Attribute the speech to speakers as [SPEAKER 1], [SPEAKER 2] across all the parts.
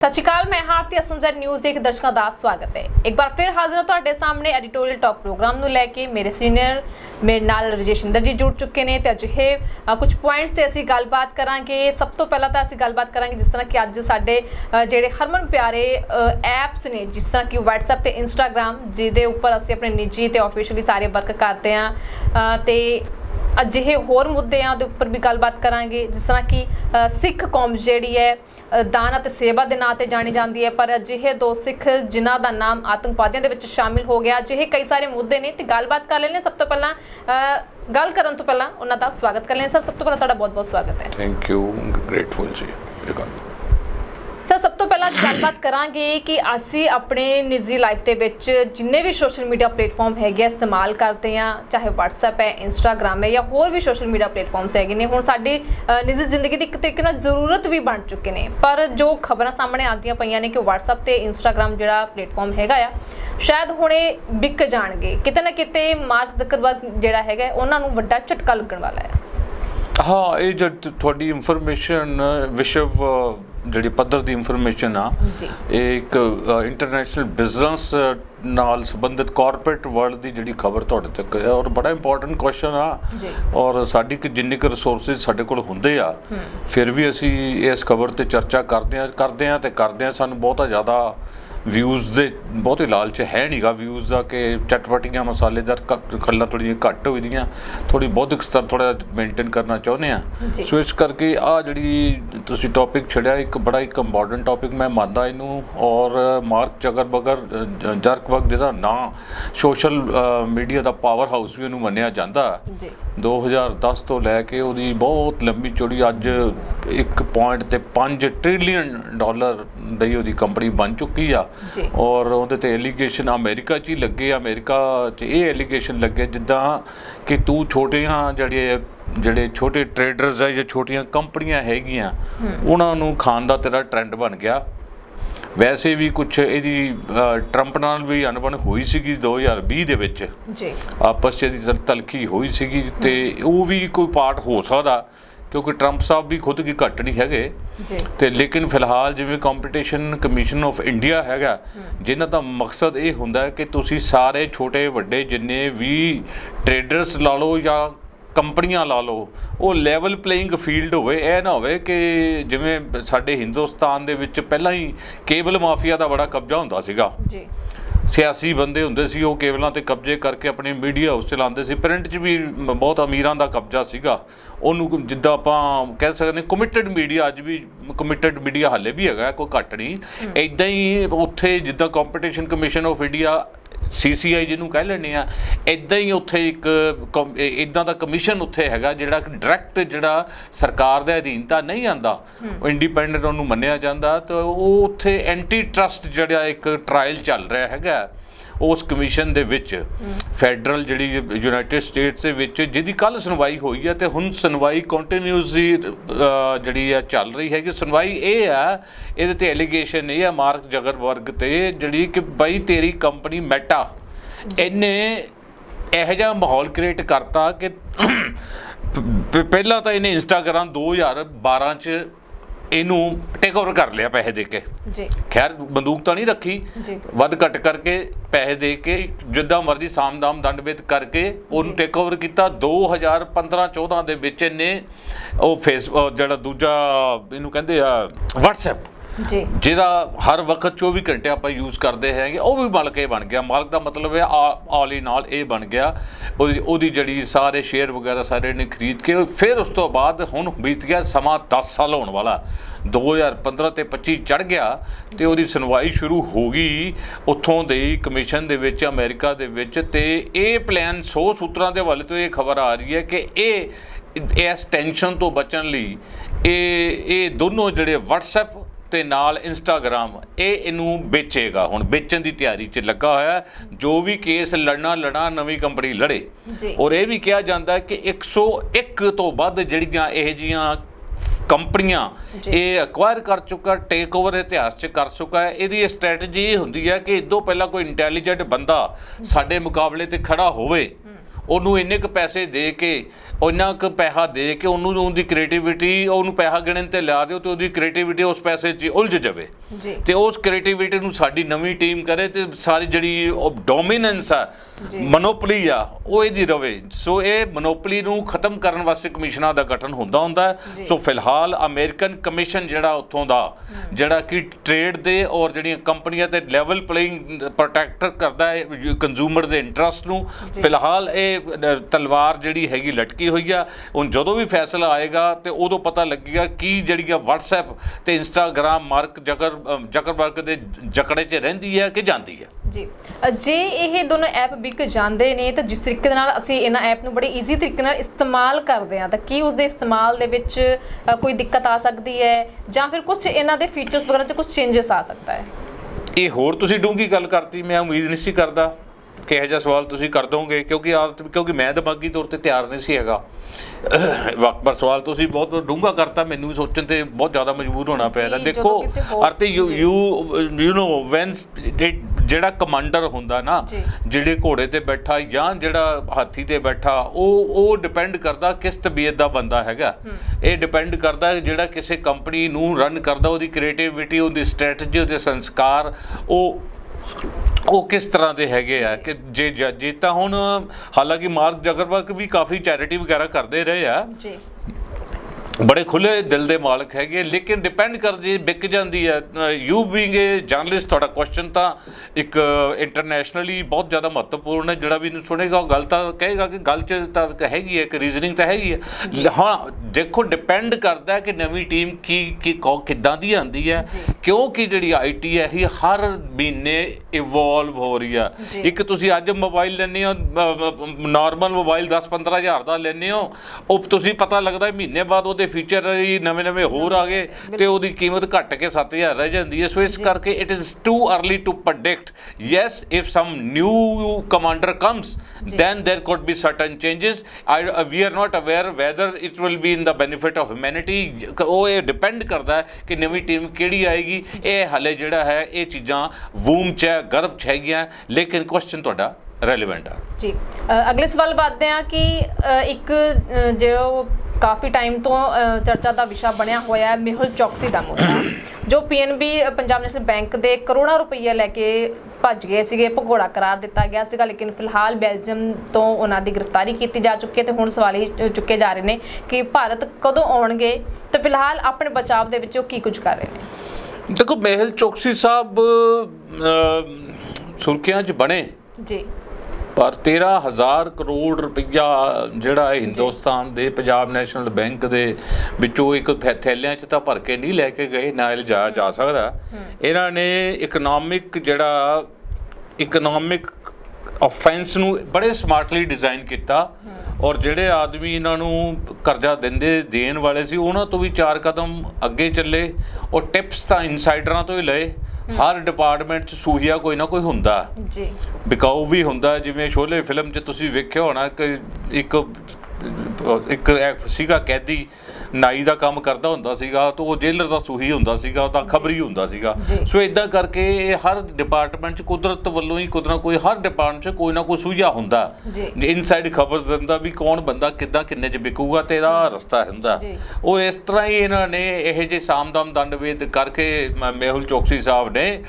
[SPEAKER 1] ਸਤਿ ਸ਼੍ਰੀ ਅਕਾਲ ਮੈਂ ਹਾਰਤੀ ਅਸੰਜਰ ਨਿਊਜ਼ ਦੇ ਇੱਕ ਦਰਸ਼ਕਾਂ ਦਾ ਸਵਾਗਤ ਹੈ। ਇੱਕ ਵਾਰ ਫਿਰ ਹਾਜ਼ਰ ਤੁਹਾਡੇ ਸਾਹਮਣੇ ਐਡੀਟੋਰੀਅਲ ਟਾਕ ਪ੍ਰੋਗਰਾਮ ਨੂੰ ਲੈ ਕੇ ਮੇਰੇ ਸੀਨੀਅਰ ਮੇਰੇ ਨਾਲ ਰਜੇਸ਼ਿੰਦਰ ਜੀ ਜੁੜ ਚੁੱਕੇ ਨੇ ਤੇ ਅਜਿਹੇ ਅ, ਕੁਝ ਪੁਆਇੰਟਸ ਤੇ ਅਸੀਂ ਗੱਲਬਾਤ ਕਰਾਂਗੇ। ਸਭ ਤੋਂ ਪਹਿਲਾਂ ਤਾਂ ਅਸੀਂ ਗੱਲਬਾਤ ਕਰਾਂਗੇ ਜਿਸ ਤਰ੍ਹਾਂ ਕਿ ਅੱਜ ਸਾਡੇ ਜਿਹੜੇ ਹਰਮਨ ਪਿਆਰੇ ਐਪਸ ਨੇ ਜਿਸ ਤਰ੍ਹਾਂ ਕਿ WhatsApp ਤੇ Instagram ਜਿਹਦੇ ਉੱਪਰ ਅਸੀਂ ਆਪਣੇ ਨਿੱਜੀ ਤੇ ਆਫੀਸ਼ੀਅਲੀ ਸਾਰੇ ਵਰਕ ਕਰਦੇ ਹਾਂ। ਅ, ਤੇ ਅਜਿਹੇ ਹੋਰ ਮੁੱਦਿਆਂ ਦੇ ਉੱਪਰ ਵੀ ਗੱਲਬਾਤ ਕਰਾਂਗੇ, ਜਿਸ ਤਰ੍ਹਾਂ ਕਿ ਸਿੱਖ ਕੌਮ ਜਿਹੜੀ ਹੈ ਦਾਨ ਅਤੇ ਸੇਵਾ ਦੇ ਨਾਂ ਤੇ ਜਾਣੀ ਜਾਂਦੀ ਹੈ, ਪਰ ਅਜਿਹੇ ਦੋ ਸਿੱਖ ਜਿਨ੍ਹਾਂ ਦਾ ਨਾਮ ਆਤੰਕਵਾਦੀਆਂ ਦੇ ਵਿੱਚ ਸ਼ਾਮਿਲ ਹੋ ਗਿਆ, ਅਜਿਹੇ ਕਈ ਸਾਰੇ ਮੁੱਦੇ ਨੇ, ਤੇ ਗੱਲਬਾਤ ਕਰ ਲੈਣੇ ਸਭ ਤੋਂ ਪਹਿਲਾਂ ਗੱਲ ਕਰਨ ਤੋਂ ਪਹਿਲਾਂ ਉਹਨਾਂ ਦਾ ਸਵਾਗਤ ਕਰ ਲੈਣੇ ਸਰ, ਸਭ ਤੋਂ ਪਹਿਲਾਂ ਤੁਹਾਡਾ ਬਹੁਤ ਬਹੁਤ ਸਵਾਗਤ ਹੈ।
[SPEAKER 2] ਥੈਂਕ ਯੂ ਗ੍ਰੇਟਫੁਲ ਜੀ ਰਿਕਾਰਡ
[SPEAKER 1] ਅੱਜ ਗੱਲਬਾਤ ਕਰਾਂਗੇ ਕਿ ਅਸੀਂ ਆਪਣੇ ਨਿੱਜੀ ਲਾਈਫ ਦੇ ਵਿੱਚ ਜਿੰਨੇ ਵੀ ਸੋਸ਼ਲ ਮੀਡੀਆ ਪਲੇਟਫਾਰਮ ਹੈਗੇ ਆ, ਇਸਤੇਮਾਲ ਕਰਦੇ ਆ ਚਾਹੇ WhatsApp ਹੈ, Instagram ਹੈ ਜਾਂ ਹੋਰ ਵੀ ਸੋਸ਼ਲ ਮੀਡੀਆ ਪਲੇਟਫਾਰਮਸ ਹੈਗੇ ਨੇ, ਹੁਣ ਸਾਡੀ ਨਿੱਜੀ ਜ਼ਿੰਦਗੀ ਦੀ ਇੱਕ ਤਰੀਕੇ ਨਾਲ ਜ਼ਰੂਰਤ ਵੀ ਬਣ ਚੁੱਕੇ ਨੇ। ਪਰ ਜੋ ਖਬਰਾਂ ਸਾਹਮਣੇ ਆਉਂਦੀਆਂ ਪਈਆਂ ਨੇ ਕਿ WhatsApp ਤੇ Instagram ਜਿਹੜਾ ਪਲੇਟਫਾਰਮ ਹੈਗਾ ਆ, ਸ਼ਾਇਦ ਹੁਣੇ ਵਿਕ ਜਾਣਗੇ। ਕਿਤੇ ਨਾ ਕਿਤੇ ਮਾਰਕ ਜ਼ਕਰਬਰਗ ਜਿਹੜਾ ਹੈਗਾ, ਉਹਨਾਂ ਨੂੰ ਵੱਡਾ ਝਟਕਾ ਲੱਗਣ ਵਾਲਾ ਹੈ।
[SPEAKER 2] ਹਾਂ, ਇਹ ਜਦ ਤੁਹਾਡੀ ਇਨਫੋਰਮੇਸ਼ਨ ਵਿਸ਼ਵ ਜਿਹੜੀ ਪੱਧਰ ਦੀ ਇਨਫੋਰਮੇਸ਼ਨ ਆ
[SPEAKER 1] ਜੀ।
[SPEAKER 2] ਇਹ ਇੱਕ ਇੰਟਰਨੈਸ਼ਨਲ ਬਿਜ਼ਨਸ ਨਾਲ ਸੰਬੰਧਿਤ ਕਾਰਪੋਰੇਟ ਵਰਲਡ ਦੀ ਜਿਹੜੀ ਖਬਰ ਤੁਹਾਡੇ ਤੱਕ ਹੈ ਔਰ ਬੜਾ ਇੰਪੋਰਟੈਂਟ ਕੁਐਸਚਨ ਆ। ਔਰ ਸਾਡੀ ਕਿ ਜਿੰਨੇ ਕੁ ਰਿਸੋਰਸਸ ਸਾਡੇ ਕੋਲ ਹੁੰਦੇ ਆ ਫਿਰ ਵੀ ਅਸੀਂ ਇਸ ਖਬਰ ਤੇ ਚਰਚਾ ਕਰਦੇ ਆ ਕਰਦੇ ਆ ਤੇ ਕਰਦੇ ਆ ਸਾਨੂੰ ਬਹੁਤਾ ਜ਼ਿਆਦਾ ਵਿਊਜ਼ ਦੇ ਬਹੁਤੇ ਲਾਲਚ ਹੈ ਨਹੀਂਗਾ ਵਿਊਜ਼ ਦਾ ਕਿ ਚਟਪਟੀਆਂ ਮਸਾਲੇਦਾਰ ਖੱਲਾਂ ਥੋੜ੍ਹੀਆਂ ਘੱਟ ਹੋਈ ਦੀਆਂ ਥੋੜੀ ਬੌਧਿਕ ਸਤਰ ਥੋੜਾ ਮੇਨਟੇਨ ਕਰਨਾ ਚਾਹੁੰਦੇ ਆ। ਸੋ ਇਸ ਕਰਕੇ ਆ ਜਿਹੜੀ ਤੁਸੀਂ ਟੌਪਿਕ ਛੜਿਆ ਇੱਕ ਬੜਾ ਇੱਕ ਇੰਪੋਰਟੈਂਟ ਟੌਪਿਕ ਮੈਂ ਮੰਨਦਾ ਇਹਨੂੰ ਔਰ ਮਾਰਕ ਜਗਰਬਗਰ ਜਰਕਬਰਗ ਜਿਹਦਾ ਨਾਂ ਸੋਸ਼ਲ ਮੀਡੀਆ ਦਾ ਪਾਵਰ ਹਾਊਸ ਵੀ ਉਹਨੂੰ ਮੰਨਿਆ ਜਾਂਦਾ
[SPEAKER 1] ਜੀ
[SPEAKER 2] 2010 ਤੋਂ ਲੈ ਕੇ ਉਹਦੀ ਬਹੁਤ ਲੰਬੀ ਚੌੜੀ ਅੱਜ 1.5 ਟ੍ਰਿਲੀਅਨ ਡਾਲਰ ਦੀ ਉਹਦੀ ਕੰਪਨੀ ਬਣ ਚੁੱਕੀ ਆ। ਔਰ ਉਹਦੇ ਤੇ ਐਲੀਗੇਸ਼ਨ ਅਮਰੀਕਾ 'ਚ ਹੀ ਲੱਗੇ ਅਮਰੀਕਾ 'ਚ ਇਹ ਐਲੀਗੇਸ਼ਨ ਲੱਗੇ ਜਿੱਦਾਂ ਕਿ ਤੂੰ ਛੋਟੀਆਂ ਜਿਹੜੇ ਜਿਹੜੇ ਛੋਟੇ ਟ੍ਰੇਡਰਸ ਆ ਜਾਂ ਛੋਟੀਆਂ ਕੰਪਨੀਆਂ ਹੈਗੀਆਂ ਉਹਨਾਂ ਨੂੰ ਖਾਣ ਦਾ ਤੇਰਾ ਟ੍ਰੈਂਡ ਬਣ ਗਿਆ। ਵੈਸੇ ਵੀ ਕੁਝ ਇਹਦੀ ਟਰੰਪ ਨਾਲ ਵੀ ਅਣਬਣ ਹੋਈ ਸੀਗੀ 2020 ਦੇ ਵਿੱਚ।
[SPEAKER 1] ਜੀ।
[SPEAKER 2] ਆਪਸ 'ਚ ਇਹਦੀ ਤਲ- ਤਲਖੀ ਹੋਈ ਸੀਗੀ ਤੇ ਉਹ ਵੀ ਕੋਈ ਪਾਰਟ ਹੋ ਸਕਦਾ। ਕਿਉਂਕਿ ਟਰੰਪ ਸਾਹਿਬ ਵੀ ਖੁਦ ਕੀ ਘੱਟ ਨਹੀਂ ਹੈਗੇ।
[SPEAKER 1] ਜੀ।
[SPEAKER 2] ਤੇ ਲੇਕਿਨ ਫਿਲਹਾਲ ਜਿਵੇਂ ਕੰਪੀਟੀਸ਼ਨ ਕਮਿਸ਼ਨ ਆਫ ਇੰਡੀਆ ਹੈਗਾ ਜਿਨ੍ਹਾਂ ਦਾ ਮਕਸਦ ਇਹ ਹੁੰਦਾ ਹੈ ਕਿ ਤੁਸੀਂ ਸਾਰੇ ਛੋਟੇ ਵੱਡੇ ਜਿੰਨੇ ਵੀ ਟ੍ਰੇਡਰਸ ਲਾ ਲਓ ਜਾਂ ਕੰਪਨੀਆਂ ਲਾ ਲਓ ਉਹ ਲੈਵਲ ਪਲੇਇੰਗ ਫੀਲਡ ਹੋਵੇ। ਇਹ ਨਾ ਹੋਵੇ ਕਿ ਜਿਵੇਂ ਸਾਡੇ ਹਿੰਦੁਸਤਾਨ ਦੇ ਵਿੱਚ ਪਹਿਲਾਂ ਹੀ ਕੇਬਲ ਮਾਫੀਆ ਦਾ ਬੜਾ ਕਬਜ਼ਾ ਹੁੰਦਾ ਸੀਗਾ।
[SPEAKER 1] ਜੀ।
[SPEAKER 2] ਸਿਆਸੀ ਬੰਦੇ ਹੁੰਦੇ ਸੀ ਉਹ ਕੇਬਲਾਂ ਤੇ ਕਬਜ਼ੇ ਕਰਕੇ ਆਪਣੇ ਮੀਡੀਆ ਹਾਊਸ ਚਲਾਉਂਦੇ ਸੀ। ਪ੍ਰਿੰਟ 'ਚ ਵੀ ਬਹੁਤ ਅਮੀਰਾਂ ਦਾ ਕਬਜ਼ਾ ਸੀਗਾ। ਉਹਨੂੰ ਜਿੱਦਾਂ ਆਪਾਂ ਕਹਿ ਸਕਦੇ ਕਮਿਟਡ ਮੀਡੀਆ ਅੱਜ ਵੀ ਕਮਿਟਡ ਮੀਡੀਆ ਹਾਲੇ ਵੀ ਹੈਗਾ ਕੋਈ ਘੱਟ ਨਹੀਂ। ਇਦਾਂ ਹੀ ਉੱਥੇ ਜਿੱਦਾਂ competition commission of India CCI ਜਿਹਨੂੰ ਕਹਿ ਲੈਂਦੇ ਆ ਇਦਾਂ ਹੀ ਉੱਥੇ ਇੱਕ ਇਦਾਂ ਦਾ ਕਮਿਸ਼ਨ ਉੱਥੇ ਹੈਗਾ ਜਿਹੜਾ ਡਾਇਰੈਕਟ ਜਿਹੜਾ ਸਰਕਾਰ ਦੇ ਅਧੀਨ ਤਾਂ ਨਹੀਂ ਆਂਦਾ ਉਹ ਇੰਡੀਪੈਂਡੈਂਟ ਉਹਨੂੰ ਮੰਨਿਆ ਜਾਂਦਾ ਤਾਂ ਉਹ ਉੱਥੇ ਐਂਟੀ ਟਰਸਟ ਜਿਹੜਾ ਇੱਕ ਟ੍ਰਾਇਲ ਚੱਲ ਰਿਹਾ ਹੈਗਾ। ਉਸ ਕਮਿਸ਼ਨ ਦੇ ਵਿੱਚ ਫੈਡਰਲ ਜਿਹੜੀ ਯੂਨਾਈਟਿਡ ਸਟੇਟਸ ਦੇ ਵਿੱਚ ਜਿਹਦੀ ਕੱਲ ਸੁਣਵਾਈ ਹੋਈ ਹੈ ਤੇ ਹੁਣ ਸੁਣਵਾਈ ਕੰਟੀਨਿਊਸਲੀ ਜਿਹੜੀ ਆ ਚੱਲ ਰਹੀ ਹੈ ਕਿ ਸੁਣਵਾਈ ਇਹ ਆ ਇਹਦੇ ਤੇ ਐਲੀਗੇਸ਼ਨ ਇਹ ਆ ਮਾਰਕ ਜਗਰਬਰਗ ਤੇ ਜਿਹੜੀ ਕਿ ਬਈ ਤੇਰੀ ਕੰਪਨੀ ਮੈਟਾ ਇਹਨੇ ਇਹੋ ਜਿਹਾ ਮਾਹੌਲ ਕ੍ਰੀਏਟ ਕਰਤਾ ਕਿ ਪਹਿਲਾਂ ਤਾਂ ਇਹਨੇ ਇੰਸਟਾਗ੍ਰam 2012 ਚ ਇਹਨੂੰ ਟੇਕ ਓਵਰ ਕਰ ਲਿਆ ਪੈਸੇ ਦੇ ਕੇ।
[SPEAKER 1] ਜੀ।
[SPEAKER 2] ਖੈਰ ਬੰਦੂਕ ਤਾਂ ਨਹੀਂ ਰੱਖੀ।
[SPEAKER 1] ਜੀ।
[SPEAKER 2] ਵੱਧ ਘੱਟ ਕਰਕੇ ਪੈਸੇ ਦੇ ਕੇ ਜਿੱਦਾਂ ਮਰਜ਼ੀ ਸਾਮਦਾਮ ਦੰਡਭੇਦ ਕਰਕੇ ਉਹਨੂੰ। ਟੇਕ ਓਵਰ ਕੀਤਾ। 2015 14 ਦੇ ਵਿੱਚ ਇਹਨੇ ਉਹ ਫੇਸ ਉਹ ਜਿਹੜਾ ਦੂਜਾ ਇਹਨੂੰ ਕਹਿੰਦੇ ਆ WhatsApp
[SPEAKER 1] ਜੀ।
[SPEAKER 2] ਜਿਹਦਾ ਹਰ ਵਕਤ 24 ਘੰਟੇ ਆਪਾਂ ਯੂਜ਼ ਕਰਦੇ ਹੈਗੇ, ਉਹ ਵੀ ਮਾਲਕ ਇਹ ਬਣ ਗਿਆ। ਮਾਲਕ ਦਾ ਮਤਲਬ ਹੈ ਆਲ ਇਨ ਆਲ ਇਹ ਬਣ ਗਿਆ। ਉਹਦੀ ਉਹਦੀ ਜਿਹੜੀ ਸਾਰੇ ਸ਼ੇਅਰ ਵਗੈਰਾ ਸਾਰੇ ਨੇ ਖਰੀਦ ਕੇ, ਫਿਰ ਉਸ ਤੋਂ ਬਾਅਦ ਹੁਣ ਬੀਤ ਗਿਆ ਸਮਾਂ 10 ਸਾਲ ਹੋਣ ਵਾਲਾ। 2015 ਤੇ 25 ਚੜ ਗਿਆ ਤੇ ਉਹਦੀ ਸੁਣਵਾਈ ਸ਼ੁਰੂ ਹੋ ਗਈ ਉੱਥੋਂ ਦੇ ਕਮਿਸ਼ਨ ਦੇ ਵਿੱਚ, ਅਮਰੀਕਾ ਦੇ ਵਿੱਚ। ਤੇ ਇਹ ਪਲਾਨ 100 ਸੂਤਰਾਂ ਦੇ ਹਵਾਲੇ ਤੋਂ ਇਹ ਖਬਰ ਆ ਰਹੀ ਹੈ ਕਿ ਇਹ, ਇਸ ਟੈਨਸ਼ਨ ਤੋਂ ਬਚਣ ਲਈ ਇਹ ਇਹ ਦੋਨੋਂ ਜਿਹੜੇ WhatsApp ਤੇ ਨਾਲ ਇੰਸਟਾਗ੍ਰam ਇਹ ਇਹਨੂੰ ਵੇਚੇਗਾ ਹੁਣ ਵੇਚਣ ਦੀ ਤਿਆਰੀ 'ਚ ਲੱਗਾ ਹੋਇਆ। ਜੋ ਵੀ ਕੇਸ ਲੜਨਾ ਲੜਾ ਨਵੀਂ ਕੰਪਨੀ ਲੜੇ। ਔਰ ਇਹ ਵੀ ਕਿਹਾ ਜਾਂਦਾ ਹੈ ਕਿ 101 ਤੋਂ ਵੱਧ ਜਿਹੜੀਆਂ ਇਹ ਜੀਆਂ ਕੰਪਨੀਆਂ। ਇਹ ਅਕਵਾਇਰ ਕਰ ਚੁੱਕਾ ਟੇਕ ਓਵਰ ਇਤਿਹਾਸ 'ਚ ਕਰ ਚੁੱਕਾ ਹੈ ਇਹਦੀ ਸਟ੍ਰੈਟਜੀ ਹੁੰਦੀ ਹੈ ਕਿ ਇਦੋਂ ਪਹਿਲਾਂ ਕੋਈ ਇੰਟੈਲੀਜੈਂਟ ਬੰਦਾ ਸਾਡੇ ਮੁਕਾਬਲੇ ਤੇ ਖੜਾ ਹੋਵੇ ਉਹਨੂੰ ਇੰਨੇ ਕੁ ਪੈਸੇ ਦੇ ਕੇ ਉਹਨਾਂ ਕੁ ਪੈਸਾ ਦੇ ਕੇ ਉਹਨੂੰ ਉਹਦੀ ਕ੍ਰੀਏਟੀਵਿਟੀ ਉਹਨੂੰ ਪੈਸਾ ਗਿਣਨ ਤੇ ਲਾ ਦਿਓ ਤੇ ਉਹਦੀ ਕ੍ਰੀਏਟੀਵਿਟੀ ਉਸ ਪੈਸੇ 'ਚ ਉਲਝ ਜਾਵੇ
[SPEAKER 1] ਜੀ
[SPEAKER 2] ਤੇ ਉਸ ਕ੍ਰੀਏਟੀਵਿਟੀ ਨੂੰ ਸਾਡੀ ਨਵੀਂ ਟੀਮ ਕਰੇ ਤੇ ਸਾਰੀ ਜਿਹੜੀ ਡੋਮੀਨੈਂਸ ਆ। ਮੋਨੋਪੋਲੀ ਆ ਉਹ ਇਹਦੀ ਰਵੇ ਸੋ ਇਹ ਮੋਨੋਪੋਲੀ ਨੂੰ ਖਤਮ ਕਰਨ ਵਾਸਤੇ ਕਮਿਸ਼ਨਾਂ ਦਾ ਗਠਨ ਹੁੰਦਾ ਹੁੰਦਾ। ਸੋ ਫਿਲਹਾਲ ਅਮਰੀਕਨ ਕਮਿਸ਼ਨ ਜਿਹੜਾ ਉੱਥੋਂ ਦਾ ਜਿਹੜਾ ਕਿ ਟ੍ਰੇਡ ਦੇ ਔਰ ਜਿਹੜੀਆਂ ਕੰਪਨੀਆਂ ਤੇ ਲੈਵਲ ਪਲੇਇੰਗ ਪ੍ਰੋਟੈਕਟ ਕਰਦਾ ਹੈ ਕੰਜ਼ੂਮਰ ਦੇ ਇੰਟਰਸਟ ਨੂੰ। ਫਿਲਹਾਲ ਇਹ ਤਲਵਾਰ ਜਿਹੜੀ ਹੈਗੀ ਲਟਕੀ ਹੋਈ ਆ ਹੁਣ ਜਦੋਂ ਵੀ ਫੈਸਲਾ ਆਏਗਾ ਤੇ ਉਦੋਂ ਪਤਾ ਲੱਗੇਗਾ ਕੀ ਜਿਹੜੀ ਆ WhatsApp ਤੇ Instagram ਮਾਰਕ ਜਕਰ ਜ਼ਕਰਬਰਗ ਦੇ ਜਕੜੇ 'ਚ ਰਹਿੰਦੀ ਹੈ ਕਿ ਜਾਂਦੀ ਹੈ?
[SPEAKER 1] ਜੀ। ਜੇ ਇਹ ਦੋਨੋਂ ਐਪ ਵਿਕ ਜਾਂਦੇ ਨੇ ਤਾਂ ਜਿਸ ਤਰੀਕੇ ਦੇ ਨਾਲ ਅਸੀਂ ਇਹਨਾਂ ਐਪ ਨੂੰ ਬੜੇ ਈਜ਼ੀ ਤਰੀਕੇ ਨਾਲ ਇਸਤੇਮਾਲ ਕਰਦੇ ਹਾਂ ਤਾਂ ਕੀ ਉਸ ਦੇ ਇਸਤੇਮਾਲ ਦੇ ਵਿੱਚ ਕੋਈ ਦਿੱਕਤ ਆ ਸਕਦੀ ਹੈ ਜਾਂ ਫਿਰ ਕੁਝ ਇਹਨਾਂ ਦੇ ਫੀਚਰਸ ਵਗੈਰਾ 'ਚ ਕੁਝ ਚੇਂਜਸ ਆ ਸਕਦਾ ਹੈ?
[SPEAKER 2] ਇਹ ਹੋਰ ਤੁਸੀਂ ਡੂੰਗੀ ਗੱਲ ਕਰਤੀ ਮੈਂ ਉਮੀਦ ਨਹੀਂ ਸੀ ਕਰਦਾ। ਕਿ ਇਹੋ ਜਿਹਾ ਸਵਾਲ ਤੁਸੀਂ ਕਰ ਦੋਗੇ? ਕਿਉਂਕਿ ਆਦਤ ਕਿਉਂਕਿ ਮੈਂ ਦਿਮਾਗੀ ਤੌਰ ਤੇ ਤਿਆਰ ਨਹੀਂ ਸੀ ਹੈਗਾ। ਵਕਤ ਪਰ ਸਵਾਲ ਤੁਸੀਂ ਬਹੁਤ ਡੂੰਗਾ ਕਰਤਾ ਮੈਨੂੰ ਸੋਚਣ ਤੇ ਬਹੁਤ ਜ਼ਿਆਦਾ ਮਜਬੂਰ ਹੋਣਾ ਪਿਆ
[SPEAKER 1] ਕਿ
[SPEAKER 2] ਦੇਖੋ ਅਰਤੇ ਯੂ। ਯੂ ਯੂ نو ਵੈਨ ਜਿਹੜਾ ਕਮਾਂਡਰ ਹੁੰਦਾ ਨਾ। ਜਿਹੜੇ ਘੋੜੇ ਤੇ ਬੈਠਾ ਜਾਂ ਜਿਹੜਾ ਹਾਥੀ ਤੇ ਬੈਠਾ ਉਹ ਉਹ ਡਿਪੈਂਡ ਕਰਦਾ ਕਿਸ ਤਬੀਅਤ ਦਾ ਬੰਦਾ ਹੈਗਾ। ਇਹ ਡਿਪੈਂਡ ਕਰਦਾ ਜਿਹੜਾ ਕਿਸੇ ਕੰਪਨੀ ਨੂੰ ਰਨ ਕਰਦਾ ਉਹਦੀ ਕ੍ਰੀਏਟੀਵਿਟੀ ਉਹਦੀ ਸਟ੍ਰੈਟਜੀ ਉਹਦੇ ਸੰਸਕਾਰ ਉਹ ਉਹ ਕਿਸ ਤਰ੍ਹਾਂ ਦੇ ਹੈਗੇ ਆ ਕਿ ਜੇ ਜੇ- ਤਾਂ ਹੁਣ ਹਾਲਾਂਕਿ ਮਾਰਕ ਜਗਰਬਰਗ ਵੀ ਕਾਫੀ ਚੈਰਿਟੀ ਵਗੈਰਾ ਕਰਦੇ ਰਹੇ ਆ।
[SPEAKER 1] ਜੀ।
[SPEAKER 2] ਬੜੇ ਖੁੱਲੇ ਦਿਲ ਦੇ ਮਾਲਕ ਹੈਗੇ ਲੇਕਿਨ ਡਿਪੈਂਡ ਕਰਦੀ ਵਿਕ ਜਾਂਦੀ ਹੈ ਯੂ ਬੀਇੰਗ ਏ ਜਰਨਲਿਸਟ ਤੁਹਾਡਾ ਕੁਐਸਚਨ ਤਾਂ ਇੱਕ ਇੰਟਰਨੈਸ਼ਨਲੀ ਬਹੁਤ ਜ਼ਿਆਦਾ ਮਹੱਤਵਪੂਰਨ ਹੈ। ਜਿਹੜਾ ਵੀ ਇਹਨੂੰ ਸੁਣੇਗਾ ਉਹ ਗੱਲ ਤਾਂ ਕਹੇਗਾ ਕਿ ਗੱਲ ਚ ਤਾਂ ਹੈਗੀ ਹੈ ਇੱਕ ਰੀਜ਼ਨਿੰਗ ਤਾਂ ਹੈਗੀ ਹੈ ਹਾਂ ਦੇਖੋ ਡਿਪੈਂਡ ਕਰਦਾ ਹੈ ਕਿ ਨਵੀਂ ਟੀਮ ਕੀ ਕੀ ਕੌ- ਕਿੱਦਾਂ ਦੀ ਆਂਦੀ ਹੈ। ਕਿਉਂਕਿ ਜਿਹੜੀ ਆਈਟੀ ਹੈ ਇਹ ਹਰ ਮਹੀਨੇ ਇਵੋਲਵ ਹੋ ਰਹੀ ਆ। ਇੱਕ ਤੁਸੀਂ ਅੱਜ ਮੋਬਾਈਲ ਲੈਂਦੇ ਹੋ ਨਾਰਮਲ ਮੋਬਾਈਲ 10-15 ਹਜ਼ਾਰ ਦਾ ਲੈਂਦੇ ਹੋ ਉਹ ਤੁਸੀਂ ਪਤਾ ਲੱਗਦਾ ਹੈ ਮਹੀਨੇ ਬਾਅਦ ਉਹਦੇ ਫੀਚਰ ਹੀ ਨਵੇਂ-ਨਵੇਂ ਹੋਰ ਆ ਗਏ ਤੇ ਉਹਦੀ ਕੀਮਤ ਘਟ ਕੇ 7000 ਰਹਿ ਜਾਂਦੀ ਹੈ। ਸੋ ਇਸ ਕਰਕੇ it is too early to predict yes if some new commander comes then there could be certain changes. I, uh, we are not aware whether it will be in the benefit of humanity. ਉਹ ਇਹ depend ਕਰਦਾ ਹੈ ਕਿ ਨਵੀਂ team ਕਿਹੜੀ ਆਏਗੀ। ਇਹ ਹਲੇ ਜਿਹੜਾ ਹੈ ਇਹ ਚੀਜ਼ਾਂ ਵੂਮ ਚ ਹੈ ਗਰਭ ਚ ਹੈਗੀਆਂ। ਲੇਕਿਨ ਕੁਐਸਚਨ ਤੁਹਾਡਾ ਰੈਲੇਵੈਂਟ ਆ।
[SPEAKER 1] ਜੀ ਅਗਲੇ ਸਵਾਲ ਵਧਦੇ ਹਾਂ ਕਿ ਇੱਕ ਜੋ ਕਾਫੀ ਟਾਈਮ ਤੋਂ ਚਰਚਾ ਦਾ ਵਿਸ਼ਾ ਬਣਿਆ ਹੋਇਆ ਹੈ ਮੇਹੁਲ ਚੌਕਸੀ ਦਾ ਮੁੱਦਾ ਜੋ ਪੀਐਨਬੀ ਪੰਜਾਬ ਨੈਸ਼ਨਲ ਬੈਂਕ ਦੇ ਕਰੋੜਾਂ ਰੁਪਈਆ ਲੈ ਕੇ ਭੱਜ ਗਏ ਸੀਗੇ ਭਗੌੜਾ ਕਰਾਰ ਦਿੱਤਾ ਗਿਆ ਸੀਗਾ ਲੇਕਿਨ ਫਿਲਹਾਲ ਬੈਲਜੀਅਮ ਤੋਂ ਉਹਨਾਂ ਦੀ ਗ੍ਰਿਫਤਾਰੀ ਕੀਤੀ ਜਾ ਚੁੱਕੀ ਹੈ ਤੇ ਹੁਣ ਸਵਾਲ ਇਹ ਚੁੱਕੇ ਜਾ ਰਹੇ ਨੇ ਕਿ ਭਾਰਤ ਕਦੋਂ ਆਉਣਗੇ ਤੇ ਫਿਲਹਾਲ ਆਪਣੇ ਬਚਾਅ ਦੇ ਵਿੱਚ ਉਹ ਕੀ ਕੁਝ ਕਰ ਰਹੇ ਨੇ?
[SPEAKER 2] ਦੇਖੋ ਮਹਿਲ ਚੌਕਸੀ ਸਾਹਿਬ ਸੁਰਖੀਆਂ 'ਚ ਬਣੇ।
[SPEAKER 1] ਜੀ।
[SPEAKER 2] ਪਰ 13000 ਕਰੋੜ ਰੁਪਈਆ ਜਿਹੜਾ ਹੈ ਹਿੰਦੁਸਤਾਨ ਦੇ ਪੰਜਾਬ ਨੈਸ਼ਨਲ ਬੈਂਕ ਦੇ ਵਿੱਚੋਂ ਇੱਕ ਥੈਲਿਆਂ 'ਚ ਤਾਂ ਭਰ ਕੇ ਨਹੀਂ ਲੈ ਕੇ ਗਏ ਨਾ ਲਿਜਾਇਆ ਜਾ ਸਕਦਾ। ਇਹਨਾਂ ਨੇ ਇਕਨੋਮਿਕ ਜਿਹੜਾ ਇਕਨੋਮਿਕ ਆਫੈਂਸ ਨੂੰ ਬੜੇ ਸਮਾਰਟਲੀ ਡਿਜ਼ਾਈਨ ਕੀਤਾ ਔਰ ਜਿਹੜੇ ਆਦਮੀ ਇਹਨਾਂ ਨੂੰ ਕਰਜ਼ਾ ਦਿੰਦੇ ਦੇਣ ਵਾਲੇ ਸੀ ਉਹਨਾਂ ਤੋਂ ਵੀ ਚਾਰ ਕਦਮ ਅੱਗੇ ਚੱਲੇ ਉਹ ਟਿਪਸ ਤਾਂ ਇਨਸਾਈਡਰਾਂ ਤੋਂ ਹੀ ਲਏ। ਹਰ ਡਿਪਾਰਟਮੈਂਟ 'ਚ ਸੂਹੀਆ ਕੋਈ ਨਾ ਕੋਈ ਹੁੰਦਾ।
[SPEAKER 1] ਜੀ।
[SPEAKER 2] ਬਿਕਾਊ ਵੀ ਹੁੰਦਾ ਜਿਵੇਂ ਸ਼ੋਲੇ ਫਿਲਮ 'ਚ ਤੁਸੀਂ ਵੇਖਿਆ ਹੋਣਾ ਕਿ ਇੱਕ ਇੱਕ ਸੀਗਾ ਕੈਦੀ ਨਾਈ ਦਾ ਕੰਮ ਕਰਦਾ ਹੁੰਦਾ ਸੀਗਾ ਤਾਂ ਉਹ ਜੇਲਰ ਦਾ ਸੂਹੀ ਹੁੰਦਾ ਸੀਗਾ ਉਹਦਾ ਖਬਰੀ ਹੁੰਦਾ ਸੀਗਾ। ਸੋ ਇਦਾਂ ਕਰਕੇ ਇਹ ਹਰ ਡਿਪਾਰਟਮੈਂਟ 'ਚ ਕੁਦਰਤ ਵੱਲੋਂ ਹੀ ਕੁਦਰਤ ਕੋਈ ਹਰ ਡਿਪਾਰਟਮੈਂਟ 'ਚ ਕੋਈ ਨਾ ਕੋਈ ਸੂਝਾ ਹੁੰਦਾ। ਇਨਸਾਈਡ ਖਬਰ ਦਿੰਦਾ ਵੀ ਕੌਣ ਬੰਦਾ ਕਿੱਦਾਂ ਕਿੰਨੇ 'ਚ ਵਿਕੂਗਾ ਤੇ ਇਹਦਾ ਰਸਤਾ ਹੁੰਦਾ। ਉਹ ਇਸ ਤਰ੍ਹਾਂ ਹੀ ਇਹਨਾਂ ਨੇ ਇਹ ਜੇ ਸਾਮਦਮ ਦੰਡਵੇਦ ਕਰਕੇ ਮੇਹੁਲ ਚੌਕਸੀ ਸਾਹਿਬ ਨੇ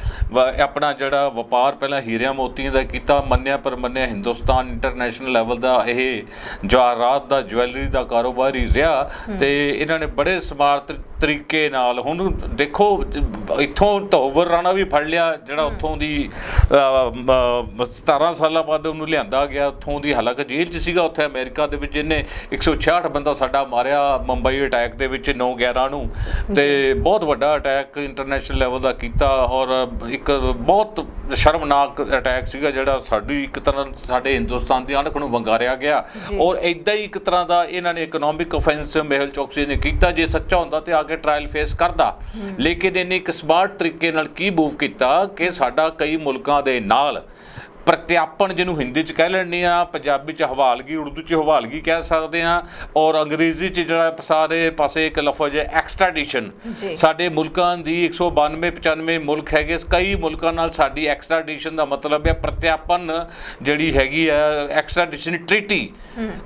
[SPEAKER 2] ਆਪਣਾ ਜਿਹੜਾ ਵਪਾਰ ਪਹਿਲਾਂ ਹੀਰਿਆਂ ਮੋਤੀਆਂ ਦਾ ਕੀਤਾ ਮੰਨਿਆ ਪਰ ਮੰਨਿਆ ਹਿੰਦੁਸਤਾਨ ਇੰਟਰਨੈਸ਼ਨਲ ਲੈਵਲ ਦਾ ਇਹ ਜਵਾਹਰਾਤ ਦਾ ਜਵੈਲਰੀ ਦਾ ਕਾਰੋਬਾਰ ਹੀ ਰਿਹਾ ਤੇ ਇਹਨਾਂ ਨੇ ਬੜੇ ਸਮਾਰਟ ਤਰੀਕੇ ਨਾਲ ਹੁਣ ਦੇਖੋ ਇੱਥੋਂ ਧੋਵਰ ਰਾਣਾ ਵੀ ਫੜ ਲਿਆ ਜਿਹੜਾ ਉੱਥੋਂ ਦੀ ਅ, ਮ- 17 ਸਾਲਾਂ ਬਾਅਦ ਉਹਨੂੰ ਲਿਆਂਦਾ ਗਿਆ ਉੱਥੋਂ ਦੀ ਹਾਲਾਂਕਿ ਜੇਲ੍ਹ 'ਚ ਸੀਗਾ ਉੱਥੇ ਅਮਰੀਕਾ ਦੇ ਵਿੱਚ ਇਹਨੇ 166 ਬੰਦਾ ਸਾਡਾ ਮਾਰਿਆ ਮੁੰਬਈ ਅਟੈਕ ਦੇ ਵਿੱਚ 9 11 ਨੂੰ। ਤੇ ਬਹੁਤ ਵੱਡਾ ਅਟੈਕ ਇੰਟਰਨੈਸ਼ਨਲ ਲੈਵਲ ਦਾ ਕੀਤਾ ਔਰ ਇੱਕ ਬਹੁਤ ਸ਼ਰਮਨਾਕ ਅਟੈਕ ਸੀਗਾ ਜਿਹੜਾ ਸਾਡੀ ਇੱਕ ਤਰ੍ਹਾਂ ਸਾਡੇ ਹਿੰਦੁਸਤਾਨ ਦੀ ਅਣਖ ਨੂੰ ਵੰਗਾਰਿਆ ਗਿਆ। ਔਰ ਇਦਾਂ ਹੀ ਇੱਕ ਤਰ੍ਹਾਂ ਦਾ ਇਹਨਾਂ ਨੇ ਇਕਨੋਮਿਕ ਆਫੈਂਸ ਮਹਿਲ ਚੌਕਸੀ ਨੇ ਕੀਤਾ ਜੇ ਸੱਚਾ ਹੁੰਦਾ ਤੇ ਆ ਕੇ ਟ੍ਰਾਇਲ ਫੇਸ ਕਰਦਾ। ਲੇਕਿਨ ਇਹਨੇ ਇੱਕ ਸਮਾਰਟ ਤਰੀਕੇ ਨਾਲ ਕੀ ਮੂਵ ਕੀਤਾ ਕਿ ਸਾਡਾ ਕਈ ਮੁਲਕਾਂ ਦੇ ਨਾਲ ਪ੍ਰਤਿਆਪਨ ਜਿਹਨੂੰ ਹਿੰਦੀ ਚ ਕਹਿ ਲੈਣੇ ਆ ਪੰਜਾਬੀ ਚ ਹਵਾਲਗੀ ਉਰਦੂ ਚ ਹਵਾਲਗੀ ਕਹਿ ਸਕਦੇ ਆ ਔਰ ਅੰਗਰੇਜ਼ੀ ਚ ਜਿਹੜਾ ਸਾਰੇ ਪਾਸੇ ਇੱਕ ਲਫ਼ਜ਼ ਹੈ ਐਕਸਟ੍ਰੈਡੀਸ਼ਨ। ਸਾਡੇ ਮੁਲਕਾਂ ਦੀ 192 95 ਮੁਲਕ ਹੈਗੇ ਕਈ ਮੁਲਕਾਂ ਨਾਲ ਸਾਡੀ ਐਕਸਟ੍ਰੈਡੀਸ਼ਨ ਦਾ ਮਤਲਬ ਹੈ ਪ੍ਰਤਿਆਪਨ ਜਿਹੜੀ ਹੈਗੀ ਹੈ ਐਕਸਟ੍ਰੈਡੀਸ਼ਨ ਟ੍ਰੀਟੀ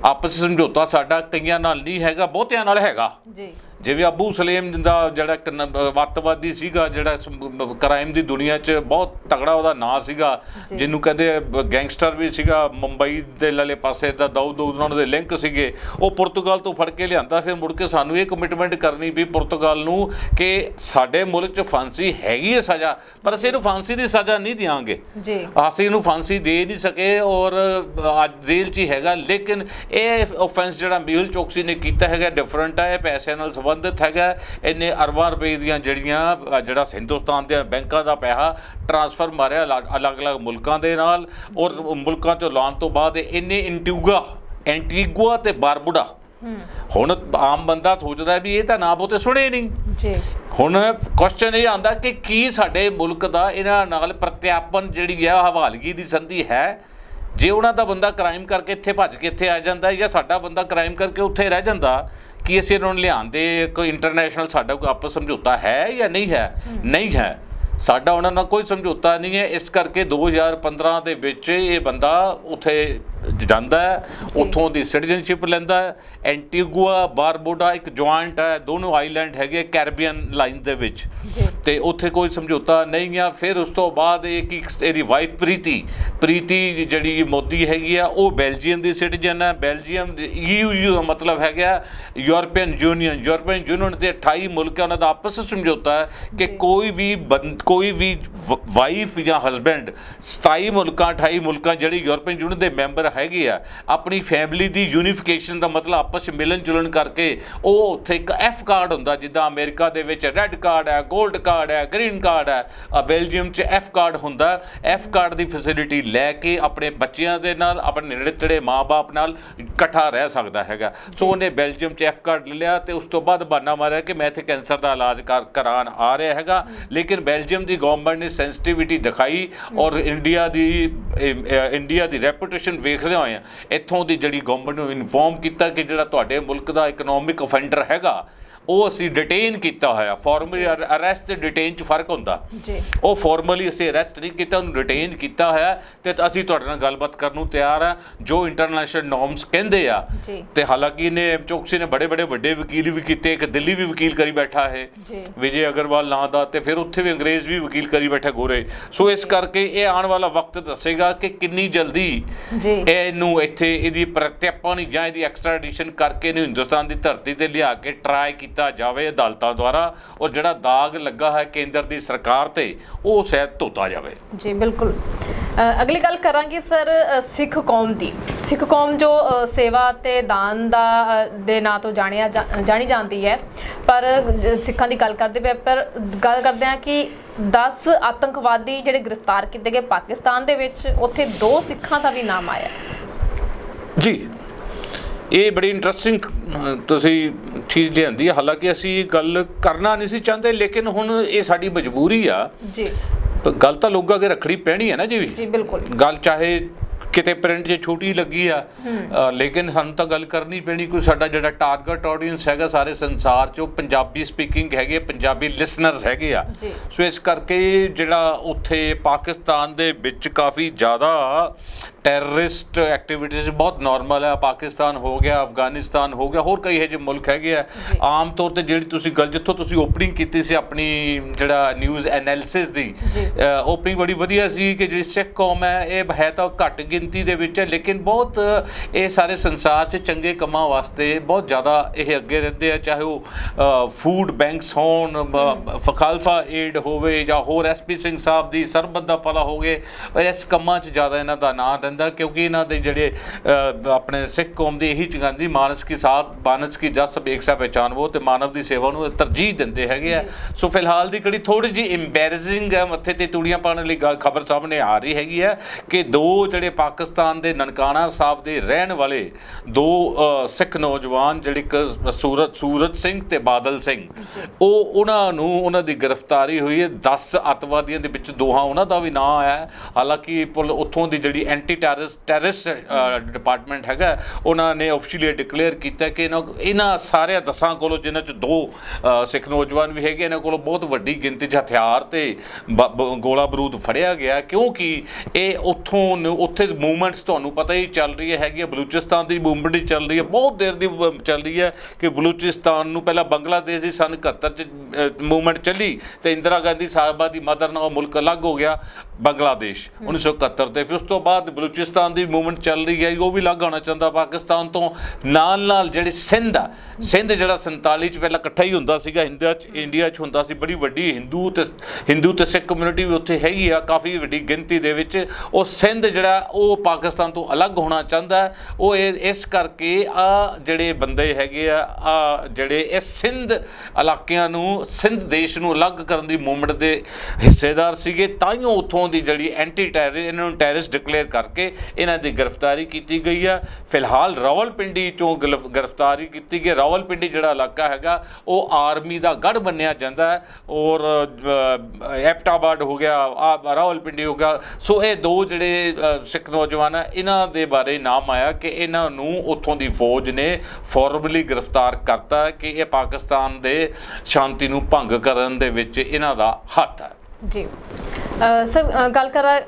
[SPEAKER 2] ਆਪਸ ਸਮਝੌਤਾ ਸਾਡਾ ਕਈਆਂ ਨਾਲ ਨਹੀਂ ਹੈਗਾ ਬਹੁਤਿਆਂ ਨਾਲ ਹੈਗਾ।
[SPEAKER 1] ਜੀ।
[SPEAKER 2] ਜਿਵੇਂ ਅਬੂ ਸਲੇਮ ਦਾ ਜਿਹੜਾ ਇੱਕ ਅੱਤਵਾਦੀ ਸੀਗਾ ਜਿਹੜਾ ਕ੍ਰਾਈਮ ਦੀ ਦੁਨੀਆ 'ਚ ਬਹੁਤ ਤਗੜਾ ਉਹਦਾ ਨਾਂ ਸੀਗਾ। ਜਿਹਨੂੰ ਕਹਿੰਦੇ ਗੈਂਗਸਟਰ ਵੀ ਸੀਗਾ ਮੁੰਬਈ ਦੇ ਲਾਲੇ ਪਾਸੇ ਦਾ ਦਾਊਦ ਉਹਨਾਂ ਦੇ ਲਿੰਕ ਸੀਗੇ ਉਹ ਪੁਰਤਗਾਲ ਤੋਂ ਫੜ ਕੇ ਲਿਆਂਦਾ ਫਿਰ ਮੁੜ ਕੇ ਸਾਨੂੰ ਇਹ ਕਮਿਟਮੈਂਟ ਕਰਨੀ ਵੀ ਪੁਰਤਗਾਲ ਨੂੰ ਕਿ ਸਾਡੇ ਮੁਲਕ 'ਚ ਫਾਂਸੀ ਹੈਗੀ ਹੈ ਸਜ਼ਾ ਪਰ ਅਸੀਂ ਇਹਨੂੰ ਫਾਂਸੀ ਦੀ ਸਜ਼ਾ ਨਹੀਂ ਦਿਆਂਗੇ
[SPEAKER 1] ਜੀ
[SPEAKER 2] ਅਸੀਂ ਇਹਨੂੰ ਫਾਂਸੀ ਦੇ ਨਹੀਂ ਸਕੇ ਔਰ ਅੱਜ ਜੇਲ੍ਹ 'ਚ ਹੀ ਹੈਗਾ ਲੇਕਿਨ ਇਹ ਆਫੈਂਸ ਜਿਹੜਾ ਮੀਹੁਲ ਚੌਕਸੀ ਨੇ ਕੀਤਾ ਹੈਗਾ ਡਿਫਰੈਂਟ ਹੈ ਇਹ ਪੈਸਿਆਂ ਨਾਲ ਸੰਬੰਧਿਤ ਹੈਗਾ ਇਹਨੇ ਅਰਬਾਂ ਰੁਪਏ ਦੀਆਂ ਜਿਹੜੀਆਂ ਜਿਹੜਾ ਹਿੰਦੁਸਤਾਨ ਦੇ ਬੈਂਕਾਂ ਦਾ ਪੈਸਾ ਟ੍ਰਾਂਸਫਰ ਮਾਰਿਆ ਅਲੱਗ-ਅਲੱਗ ਮੁਲਕਾਂ ਦੇ ਨਾਲ ਔਰ ਮੁਲਕਾਂ 'ਚੋਂ ਲਾਉਣ ਤੋਂ ਬਾਅਦ ਇਹਨੇ ਇੰਟੀਗੂਆ ਐਂਟੀਗੁਆ ਤੇ ਬਾਰਬੁਡਾ। ਹੁਣ ਆਮ ਬੰਦਾ ਸੋਚਦਾ ਵੀ ਇਹ ਤਾਂ ਨਾ ਬਹੁਤੇ ਸੁਣੇ ਨਹੀਂ।
[SPEAKER 1] ਜੀ।
[SPEAKER 2] ਹੁਣ ਕੁਐਸਚਨ ਇਹ ਆਂਦਾ ਕਿ ਕੀ ਸਾਡੇ ਮੁਲਕ ਦਾ ਇਹਨਾਂ ਨਾਲ ਪ੍ਰਤਿਆਪਨ ਜਿਹੜੀ ਹੈ ਹਵਾਲਗੀ ਦੀ ਸੰਧੀ ਹੈ? ਜੇ ਉਹਨਾਂ ਦਾ ਬੰਦਾ ਕ੍ਰਾਈਮ ਕਰਕੇ ਇੱਥੇ ਭੱਜ ਕੇ ਇੱਥੇ ਆ ਜਾਂਦਾ ਜਾਂ ਸਾਡਾ ਬੰਦਾ ਕ੍ਰਾਈਮ ਕਰਕੇ ਉੱਥੇ ਰਹਿ ਜਾਂਦਾ ਕੀ ਅਸੀਂ ਇਹਨਾਂ ਨੂੰ ਲਿਆਂਦੇ? ਕੋਈ ਇੰਟਰਨੈਸ਼ਨਲ ਸਾਡਾ ਕੋਈ ਆਪਸ ਸਮਝੌਤਾ ਹੈ ਜਾਂ ਨਹੀਂ ਹੈ। ਨਹੀਂ ਹੈ। ਸਾਡਾ ਉਹਨਾਂ ਨਾਲ ਕੋਈ ਸਮਝੌਤਾ ਨਹੀਂ ਹੈ। ਇਸ ਕਰਕੇ 2015 ਦੇ ਵਿੱਚ ਇਹ ਬੰਦਾ ਉੱਥੇ ਜਾਂਦਾ ਹੈ ਉੱਥੋਂ ਦੀ ਸਿਟੀਜ਼ਨਸ਼ਿਪ ਲੈਂਦਾ ਹੈ। ਐਂਟੀਗੁਆ ਬਾਰਬੋਡਾ ਇੱਕ ਜੁਆਇੰਟ ਹੈ ਦੋਨੋਂ ਆਈਲੈਂਡ ਹੈਗੇ ਕੈਰੀਬੀਅਨ ਲਾਈਨ ਦੇ ਵਿੱਚ। ਤੇ ਉੱਥੇ ਕੋਈ ਸਮਝੌਤਾ ਨਹੀਂ ਆ। ਫਿਰ ਉਸ ਤੋਂ ਬਾਅਦ ਇਹ ਕੀ ਇਹਦੀ ਵਾਈਫ ਪ੍ਰੀਤੀ ਪ੍ਰੀਤੀ ਜਿਹੜੀ ਮੋਦੀ ਹੈਗੀ ਆ ਉਹ ਬੈਲਜੀਅਮ ਦੀ ਸਿਟੀਜ਼ਨ ਹੈ। ਬੈਲਜੀਅਮ ਯੂ ਯੂ ਦਾ ਮਤਲਬ ਹੈਗਾ ਯੂਰਪੀਅਨ ਯੂਨੀਅਨ। ਯੂਰਪੀਅਨ ਯੂਨੀਅਨ ਦੇ 28 ਮੁਲਕਾਂ ਉਹਨਾਂ ਦਾ ਆਪਸ ਵਿੱਚ ਸਮਝੌਤਾ ਹੈ ਕਿ। ਕੋਈ ਵੀ ਕੋਈ ਵੀ ਵਾਈਫ ਜਾਂ ਹਸਬੈਂਡ 27 ਮੁਲਕਾਂ 28 ਮੁਲਕਾਂ ਜਿਹੜੀ ਯੂਰਪੀਅਨ ਯੂਨੀਅਨ ਦੇ ਮੈਂਬਰ ਹੈਗੇ ਆ ਆਪਣੀ ਫੈਮਿਲੀ ਦੀ ਯੂਨੀਫਿਕੇਸ਼ਨ ਦਾ ਮਤਲਬ ਆਪਸ ਵਿੱਚ ਮਿਲਣ ਜੁਲਣ ਕਰਕੇ ਉਹ ਉੱਥੇ ਇੱਕ ਐਫ ਕਾਰਡ ਹੁੰਦਾ ਜਿੱਦਾਂ ਅਮਰੀਕਾ ਦੇ ਵਿੱਚ ਰੈੱਡ ਕਾਰਡ ਹੈ 골ਡ ਕਾਰਡ ਹੈ ਗ੍ਰੀਨ ਕਾਰਡ ਹੈ ਆ ਬੈਲਜੀਅਮ 'ਚ ਐਫ ਕਾਰਡ ਹੁੰਦਾ ਐਫ ਕਾਰਡ ਦੀ ਫੈਸਿਲਿਟੀ ਲੈ ਕੇ ਆਪਣੇ ਬੱਚਿਆਂ ਦੇ ਨਾਲ ਆਪਣੇ ਨੇੜੇ ਤੇੜੇ ਮਾਪੇ ਨਾਲ ਇਕੱਠਾ ਰਹਿ ਸਕਦਾ ਹੈਗਾ। ਸੋ ਉਹਨੇ ਬੈਲਜੀਅਮ 'ਚ ਐਫ ਕਾਰਡ ਲੈ ਲਿਆ ਤੇ ਉਸ ਤੋਂ ਬਾਅਦ ਬਹਾਨਾ ਮਾਰਿਆ ਕਿ ਮੈਂ ਇੱਥੇ ਕੈਂਸਰ ਦਾ ਇਲਾਜ ਕਰ ਕਰਾਉਣ ਆ ਰਿਹਾ ਹੈਗਾ। ਲੇਕਿਨ ਬੈਲਜੀਅਮ ਦੀ ਗਵਰਨਮੈਂਟ ਨੇ ਸੈਂਸਿਟੀਵਿਟੀ ਦਿਖਾਈ ਔਰ ਇੰਡੀਆ ਦੀ ਇੰਡੀਆ ਦੀ ਰੈਪੂਟੇਸ਼ਨ ਵੇਖਦੇ ਹੋਏ ਇੱਥੋਂ ਦੀ ਜਿਹੜੀ ਗਵਰਨਮੈਂਟ ਨੂੰ ਇਨਫੋਰਮ ਕੀਤਾ ਕਿ ਜਿਹੜਾ ਤੁਹਾਡੇ ਮੁਲਕ ਦਾ ਇਕਨੋਮਿਕ ਅਫੈਂਡਰ ਹੈਗਾ ਉਹ ਅਸੀਂ ਡਿਟੇਨ ਕੀਤਾ ਹੋਇਆ ਫਾਰਮਲੀ ਅਰੈਸਟ ਤੇ ਡਿਟੇਨ 'ਚ ਫ਼ਰਕ ਹੁੰਦਾ।
[SPEAKER 1] ਜੀ।
[SPEAKER 2] ਉਹ ਫਾਰਮਲੀ ਅਸੀਂ ਅਰੈਸਟ ਨਹੀਂ ਕੀਤਾ ਉਹਨੂੰ ਰਿਟੇਨ ਕੀਤਾ ਹੋਇਆ ਤੇ ਅਸੀਂ ਤੁਹਾਡੇ ਨਾਲ ਗੱਲਬਾਤ ਕਰਨ ਨੂੰ ਤਿਆਰ ਆ। ਜੋ ਇੰਟਰਨੈਸ਼ਨਲ ਨੋਰਮਸ ਕਹਿੰਦੇ ਆ ਤੇ ਹਾਲਾਂਕਿ ਇਹਨੇ ਚੌਕਸੀ ਨੇ ਬੜੇ ਬੜੇ ਵੱਡੇ ਵਕੀਲ ਵੀ ਕੀਤੇ ਇੱਕ ਦਿੱਲੀ ਵੀ ਵਕੀਲ ਕਰੀ ਬੈਠਾ ਹੈ ਵਿਜੇ ਅਗਰਵਾਲ ਨਾਂ ਦਾ ਤੇ ਫਿਰ ਉੱਥੇ ਵੀ ਅੰਗਰੇਜ਼ ਵੀ ਵਕੀਲ ਕਰੀ ਬੈਠਾ ਗੋਰੇ। ਸੋ ਇਸ ਕਰਕੇ ਇਹ ਆਉਣ ਵਾਲਾ ਵਕਤ ਦੱਸੇਗਾ ਕਿ ਕਿੰਨੀ ਜਲਦੀ
[SPEAKER 1] ਜੀ।
[SPEAKER 2] ਇਹਨੂੰ ਇੱਥੇ ਇਹਦੀ ਪ੍ਰਤਿਆਪਨ ਜਾਂ ਇਹਦੀ ਐਕਸਟ੍ਰੈਡੀਸ਼ਨ ਕਰਕੇ ਇਹਨੂੰ ਹਿੰਦੁਸਤਾਨ ਦੀ ਧਰਤੀ ਤੇ ਲਿਆ ਕੇ ਟਰਾਈ ਕੀਤਾ ਜਾਵੇ ਅਦਾਲਤਾਂ ਦੁਆਰਾ ਔਰ ਜਿਹੜਾ ਦਾਗ ਲੱਗਾ ਹੈ ਕੇਂਦਰ ਦੀ ਸਰਕਾਰ ਤੇ ਉਹ ਸ਼ਾਇਦ ਧੋਤਾ ਜਾਵੇ।
[SPEAKER 1] ਜੀ ਬਿਲਕੁਲ। ਅਗਲੀ ਗੱਲ ਕਰਾਂਗੇ ਸਰ ਸਿੱਖ ਕੌਮ ਦੀ। ਸਿੱਖ ਕੌਮ ਜੋ ਸੇਵਾ ਤੇ ਦਾਨ ਦਾ ਦੇ ਨਾਂ ਤੋਂ ਜਾਣਿਆ ਜਾਣੀ ਜਾਂਦੀ ਹੈ ਪਰ ਸਿੱਖਾਂ ਦੀ ਗੱਲ ਕਰਦੇ ਪਏ ਪਰ ਗੱਲ ਕਰਦੇ ਹਾਂ ਕਿ 10 ਆਤੰਕਵਾਦੀ ਜਿਹੜੇ ਗ੍ਰਿਫਤਾਰ ਕੀਤੇ ਗਏ ਪਾਕਿਸਤਾਨ ਦੇ ਵਿੱਚ ਉੱਥੇ ਦੋ ਸਿੱਖਾਂ ਦਾ ਵੀ ਨਾਮ ਆਇਆ।
[SPEAKER 2] ਜੀ ਇਹ ਬੜੀ ਇੰਟਰਸਟਿੰਗ ਤੁਸੀਂ ਚੀਜ਼ ਲਿਆਂਦੀ ਹੈ ਹਾਲਾਂਕਿ ਅਸੀਂ ਇਹ ਗੱਲ ਕਰਨਾ ਨਹੀਂ ਸੀ ਚਾਹੁੰਦੇ ਲੇਕਿਨ ਹੁਣ ਇਹ ਸਾਡੀ ਮਜਬੂਰੀ ਆ।
[SPEAKER 1] ਜੀ।
[SPEAKER 2] ਗੱਲ ਤਾਂ ਲੋਕਾਂ ਅੱਗੇ ਰੱਖਣੀ ਪੈਣੀ ਹੈ ਨਾ ਜੀ।
[SPEAKER 1] ਜੀ ਬਿਲਕੁਲ।
[SPEAKER 2] ਗੱਲ ਚਾਹੇ ਕਿਤੇ ਪ੍ਰਿੰਟ 'ਚ ਛੋਟੀ ਲੱਗੀ ਆ ਲੇਕਿਨ ਸਾਨੂੰ ਤਾਂ ਗੱਲ ਕਰਨੀ ਪੈਣੀ ਕੋਈ ਸਾਡਾ ਜਿਹੜਾ ਟਾਰਗੇਟ ਆਡੀਅנס ਹੈਗਾ ਸਾਰੇ ਸੰਸਾਰ 'ਚ ਉਹ ਪੰਜਾਬੀ ਸਪੀਕਿੰਗ ਹੈਗੇ ਪੰਜਾਬੀ ਲਿਸਨਰਸ ਹੈਗੇ ਆ। ਸੋ ਇਸ ਕਰਕੇ ਜਿਹੜਾ ਉੱਥੇ ਪਾਕਿਸਤਾਨ ਦੇ ਵਿੱਚ ਕਾਫੀ ਜ਼ਿਆਦਾ ਟੈਰਰਿਸਟ ਐਕਟੀਵਿਟੀਜ਼ ਬਹੁਤ ਨਾਰਮਲ ਹੈ ਪਾਕਿਸਤਾਨ ਹੋ ਗਿਆ ਅਫਗਾਨਿਸਤਾਨ ਹੋ ਗਿਆ ਹੋਰ ਕਈ ਇਹੋ ਜਿਹੇ ਮੁਲਕ ਹੈਗੇ ਆ। ਆਮ ਤੌਰ ਤੇ ਜਿਹੜੀ ਤੁਸੀਂ ਗੱਲ ਜਿੱਥੋਂ ਤੁਸੀਂ ਓਪਨਿੰਗ ਕੀਤੀ ਸੀ ਆਪਣੀ ਜਿਹੜਾ ਨਿਊਜ਼ ਐਨਾਲਿਸਿਸ ਦੀ। ਓਪਨਿੰਗ ਬੜੀ ਵਧੀਆ ਸੀ ਕਿ ਜਿਹੜੀ ਸਿੱਖ ਕੌਮ ਹੈ ਇਹ ਹੈ ਤਾਂ ਘੱਟ ਗਿਣਤੀ ਦੇ ਵਿੱਚ ਹੈ ਲੇਕਿਨ ਬਹੁਤ ਇਹ ਸਾਰੇ ਸੰਸਾਰ 'ਚ ਚੰਗੇ ਕੰਮਾਂ ਵਾਸਤੇ ਬਹੁਤ ਜ਼ਿਆਦਾ ਇਹ ਅੱਗੇ ਰਹਿੰਦੇ ਆ ਚਾਹੇ ਉਹ ਫੂਡ ਬੈਂਕਸ ਹੋਣ ਬ- ਫ- ਖਾਲਸਾ ਏਡ ਹੋਵੇ ਜਾਂ ਹੋਰ ਐਸਪੀ ਸਿੰਘ ਸਾਹਿਬ ਦੀ ਸਰਬਤ ਦਾ ਭਲਾ ਹੋਵੇ ਇਸ ਕੰਮਾਂ 'ਚ ਜ਼ਿਆਦਾ ਇਹਨਾਂ ਦਾ ਨਾਂ ਰਹਿੰਦਾ ਕਿਉਂਕਿ ਇਹਨਾਂ ਦੇ ਜਿਹੜੇ ਆਪਣੇ ਸਿੱਖ ਕੌਮ ਦੀ ਇਹੀ ਚਗਾਂਦੀ ਮਾਨਸ ਕੀ ਸਾਥ ਮਾਨਸ ਕੀ ਜਸ ਸਭ ਇੱਕ ਸਾ ਪਹਿਚਾਨਵੋ ਤੇ ਮਾਨਵ ਦੀ ਸੇਵਾ ਨੂੰ ਤਰਜੀਹ ਦਿੰਦੇ ਹੈਗੇ ਆ। ਸੋ ਫਿਲਹਾਲ ਦੀ ਕੜੀ ਥੋੜੀ ਜੀ ਇੰਬੈਰਸਿੰਗ ਹੈ ਮੱਥੇ ਤੇ ਤੂੜੀਆਂ ਪਾਉਣ ਵਾਲੀ ਖਬਰ ਸਾਹਮਣੇ ਆ ਰਹੀ ਹੈਗੀ ਹੈ ਕਿ ਦੋ ਜਿਹੜੇ ਪਾਕਿਸਤਾਨ ਦੇ ਨਨਕਾਣਾ ਸਾਹਿਬ ਦੇ ਰਹਿਣ ਵਾਲੇ ਦੋ ਸਿੱਖ ਨੌਜਵਾਨ ਜਿਹੜੇ ਇੱਕ ਸੂਰਜ ਸੂਰਜ ਸਿੰਘ ਤੇ ਬਾਦਲ ਸਿੰਘ। ਉਹ ਉਹਨਾਂ ਨੂੰ ਉਹਨਾਂ ਦੀ ਗ੍ਰਿਫਤਾਰੀ ਹੋਈ ਹੈ। 10 ਅੱਤਵਾਦੀਆਂ ਦੇ ਵਿੱਚ ਦੋਹਾਂ ਉਹਨਾਂ ਦਾ ਵੀ ਨਾਮ ਆਇਆ ਹੈ। ਹਾਲਾਂਕਿ ਪੁਲ ਉੱਥੋਂ ਦੀ ਜਿਹੜੀ ਐਂਟੀ ਟੈਰਰਿਸਟ ਟੈਰਰਿਸਟ ਡਿਪਾਰਟਮੈਂਟ ਹੈਗਾ ਉਹਨਾਂ ਨੇ ਆਫੀਸ਼ੀਅਲੀ ਡਿਕਲੇਅਰ ਕੀਤਾ ਕਿ ਇਹਨਾਂ ਇਹਨਾਂ ਸਾਰਿਆਂ ਦਸਾਂ ਕੋਲੋਂ ਜਿਨ੍ਹਾਂ ਚ ਦੋ ਸਿੱਖ ਨੌਜਵਾਨ ਵੀ ਹੈਗੇ ਇਹਨਾਂ ਕੋਲੋਂ ਬਹੁਤ ਵੱਡੀ ਗਿਣਤੀ 'ਚ ਹਥਿਆਰ ਤੇ ਗੋਲਾ ਬਰੂਦ ਫੜਿਆ ਗਿਆ। ਕਿਉਂਕਿ ਇਹ ਉੱਥੋਂ ਨੂੰ- ਉੱਥੇ ਮੂਵਮੈਂਟਸ ਤੁਹਾਨੂੰ ਪਤਾ ਹੀ ਚੱਲ ਰਹੀ ਹੈਗੀ ਹੈ ਬਲੂਚਿਸਤਾਨ ਦੀ ਮੂਵਮੈਂਟ ਹੀ ਚੱਲ ਰਹੀ ਹੈ। ਬਹੁਤ ਦੇਰ ਦੀ ਚੱਲ ਰਹੀ ਹੈ ਕਿ ਬਲੂਚਿਸਤਾਨ ਨੂੰ ਪਹਿਲਾਂ ਬੰਗਲਾਦੇਸ਼ ਦੀ ਸਨ 71 ਚ ਮੂਵਮੈਂਟ ਚੱਲੀ ਤੇ ਇੰਦਰਾ ਗਾਂਧੀ ਸਾਹਿਬਾ ਦੀ ਮਦਰ ਨਾਲ ਮੁਲਕ ਅਲੱਗ ਹੋ ਗਿਆ ਬੰਗਲਾਦੇਸ਼ 1971 ਤੇ। ਫਿਰ ਉਸ ਤੋਂ ਬਾਅਦ ਬਲੂਚਿਸਤਾਨ ਦੀ ਮੂਵਮੈਂਟ ਚੱਲ ਰਹੀ ਹੈ ਉਹ ਵੀ ਅਲੱਗ ਹੋਣਾ ਚਾਹੁੰਦਾ ਪਾਕਿਸਤਾਨ ਤੋਂ ਨਾਲ ਨਾਲ ਜਿਹੜੇ ਸਿੰਧ ਆ ਸਿੰਧ ਜਿਹੜਾ 47 ਚ ਪਹਿਲਾਂ ਇਕੱਠਾ ਹੀ ਹੁੰਦਾ ਸੀਗਾ ਇੰਡੀਆ ਚ ਇੰਡੀਆ ਚ ਹੁੰਦਾ ਸੀ ਬੜੀ ਵੱਡੀ ਹਿੰਦੂ ਤੇ ਹਿੰਦੂ ਤੇ ਸਿੱਖ ਕਮਿਊਨਿਟੀ ਵੀ ਉੱਥੇ ਹੈਗੀ ਆ ਕਾਫੀ ਵੱਡੀ ਗਿਣਤੀ ਦੇ ਵਿੱਚ। ਉਹ ਸਿੰਧ ਜਿਹੜਾ ਉਹ ਉਹ ਪਾਕਿਸਤਾਨ ਤੋਂ ਅਲੱਗ ਹੋਣਾ ਚਾਹੁੰਦਾ ਉਹ ਇਹ ਇਸ ਕਰਕੇ ਆ ਜਿਹੜੇ ਬੰਦੇ ਹੈਗੇ ਆ ਆ ਜਿਹੜੇ ਇਹ ਸਿੰਧ ਇਲਾਕਿਆਂ ਨੂੰ ਸਿੰਧ ਦੇਸ਼ ਨੂੰ ਅਲੱਗ ਕਰਨ ਦੀ ਮੂਵਮੈਂਟ ਦੇ ਹਿੱਸੇਦਾਰ ਸੀਗੇ ਤਾਈਓ ਉੱਥੋਂ ਦੀ ਜਿਹੜੀ ਐਂਟੀ ਟੈਰਰ ਇਹਨਾਂ ਨੂੰ ਟੈਰਰਿਸਟ ਡਿਕਲੇਅਰ ਕਰਕੇ ਇਹਨਾਂ ਦੀ ਗ੍ਰਿਫਤਾਰੀ ਕੀਤੀ ਗਈ ਆ। ਫਿਲਹਾਲ ਰਾਵਲਪਿੰਡੀ ਚੋਂ ਗ੍ਰਿਫ- ਗ੍ਰਿਫਤਾਰੀ ਕੀਤੀ ਗਈ। ਰਾਵਲਪਿੰਡੀ ਜਿਹੜਾ ਇਲਾਕਾ ਹੈਗਾ ਉਹ ਆਰਮੀ ਦਾ ਗੜ ਮੰਨਿਆ ਜਾਂਦਾ ਹੈ ਔਰ ਅ, ਐਪਟਾਬਾਦ ਹੋ ਗਿਆ ਆ ਰਾਵਲਪਿੰਡੀ ਹੋ ਗਿਆ। ਸੋ ਇਹ ਦੋ ਜਿਹੜੇ ਸਿੱਖ ਨੌਜਵਾਨ ਆ ਇਹਨਾਂ ਦੇ ਬਾਰੇ ਨਾਮ ਆਇਆ ਕਿ ਇਹਨਾਂ ਨੂੰ ਉੱਥੋਂ ਦੀ ਫੌਜ ਨੇ ਫਾਰਮਲੀ ਗ੍ਰਿਫਤਾਰ ਕਰਤਾ ਕਿ ਇਹ ਪਾਕਿਸਤਾਨ ਦੇ ਸ਼ਾਂਤੀ ਨੂੰ ਭੰਗ ਕਰਨ ਦੇ ਵਿੱਚ ਇਹਨਾਂ ਦਾ ਹੱਥ ਹੈ।
[SPEAKER 1] ਜੀ। ਸਰ ਗੱਲ ਕਰਾਂ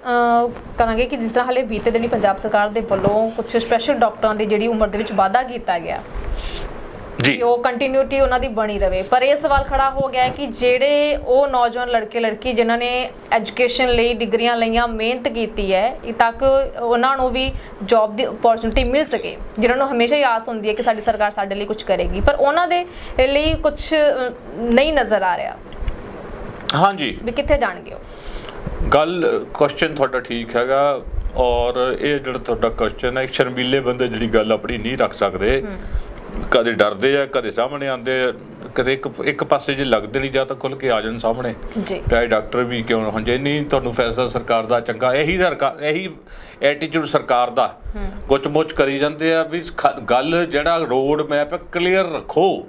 [SPEAKER 1] ਕਰਾਂਗੇ ਕਿ ਜਿਸ ਤਰ੍ਹਾਂ ਹਾਲੇ ਬੀਤੇ ਦਿਨੀ ਪੰਜਾਬ ਸਰਕਾਰ ਦੇ ਵੱਲੋਂ ਕੁਝ ਸਪੈਸ਼ਲ ਡਾਕਟਰਾਂ ਦੀ ਜਿਹੜੀ ਉਮਰ ਦੇ ਵਿੱਚ ਵਾਧਾ ਕੀਤਾ ਗਿਆ। ਕਿ ਉਹ ਕੰਟੀਨਿਊਟੀ ਉਹਨਾਂ ਦੀ ਬਣੀ ਰਵੇ। ਪਰ ਇਹ ਸਵਾਲ ਖੜਾ ਹੋ ਗਿਆ ਹੈ ਕਿ ਜਿਹੜੇ ਉਹ ਨੌਜਵਾਨ ਲੜਕੇ ਲੜਕੀ ਜਿਨ੍ਹਾਂ ਨੇ ਐਜੂਕੇਸ਼ਨ ਲਈ ਡਿਗਰੀਆਂ ਲਈਆਂ ਮਿਹਨਤ ਕੀਤੀ ਹੈ ਇਹ ਤੱਕ ਉਹਨਾਂ ਨੂੰ ਵੀ ਜੌਬ ਦੀ ਓਪਰਚੁਨਿਟੀ ਮਿਲ ਸਕੇ। ਜਿਨ੍ਹਾਂ ਨੂੰ ਹਮੇਸ਼ਾ ਹੀ ਆਸ ਹੁੰਦੀ ਹੈ ਕਿ ਸਾਡੀ ਸਰਕਾਰ ਸਾਡੇ ਲਈ ਕੁਝ ਕਰੇਗੀ। ਪਰ ਉਹਨਾਂ ਦੇ ਲਈ ਕੁਝ ਨਹੀਂ ਨਜ਼ਰ ਆ ਰਿਹਾ।
[SPEAKER 2] ਹਾਂਜੀ।
[SPEAKER 1] ਵੀ ਕਿੱਥੇ ਜਾਣਗੇ ਉਹ?
[SPEAKER 2] ਗੱਲ ਕੁਐਸਚਨ ਤੁਹਾਡਾ ਠੀਕ ਹੈਗਾ ਔਰ ਇਹ ਜਿਹੜਾ ਤੁਹਾਡਾ ਕੁਐਸਚਨ ਹੈ ਇੱਕ ਸ਼ਰਮੀਲੇ ਬੰਦੇ ਜਿਹੜੀ ਗੱਲ ਆਪਣੀ ਨਹੀਂ ਰੱਖ ਸਕਦੇ। ਕਦੇ ਡਰਦੇ ਆ ਕਦੇ ਸਾਹਮਣੇ ਆਉਂਦੇ ਆ ਕਦੇ ਇੱਕ ਇੱਕ ਪਾਸੇ ਜੇ ਲੱਗਦੇ ਨਹੀਂ ਜਾਂ ਤਾਂ ਖੁੱਲ ਕੇ ਆ ਜਾਣ ਸਾਹਮਣੇ।
[SPEAKER 1] ਜੀ।
[SPEAKER 2] ਚਾਹੇ ਡਾਕਟਰ ਵੀ ਕਿਉਂ ਨਾ ਹੋਣ ਜੇ ਨਹੀਂ ਤੁਹਾਨੂੰ ਫੈਸਲਾ ਸਰਕਾਰ ਦਾ ਚੰਗਾ ਇਹੀ ਸਰਕਾਰ ਇਹੀ ਐਟੀਟਿਊਡ ਸਰਕਾਰ ਦਾ। ਕੁਝ ਮੁੱਚ ਕਰੀ ਜਾਂਦੇ ਆ ਵੀ ਗੱਲ ਜਿਹੜਾ ਰੋਡ ਮੈਪ ਕਲੀਅਰ ਰੱਖੋ।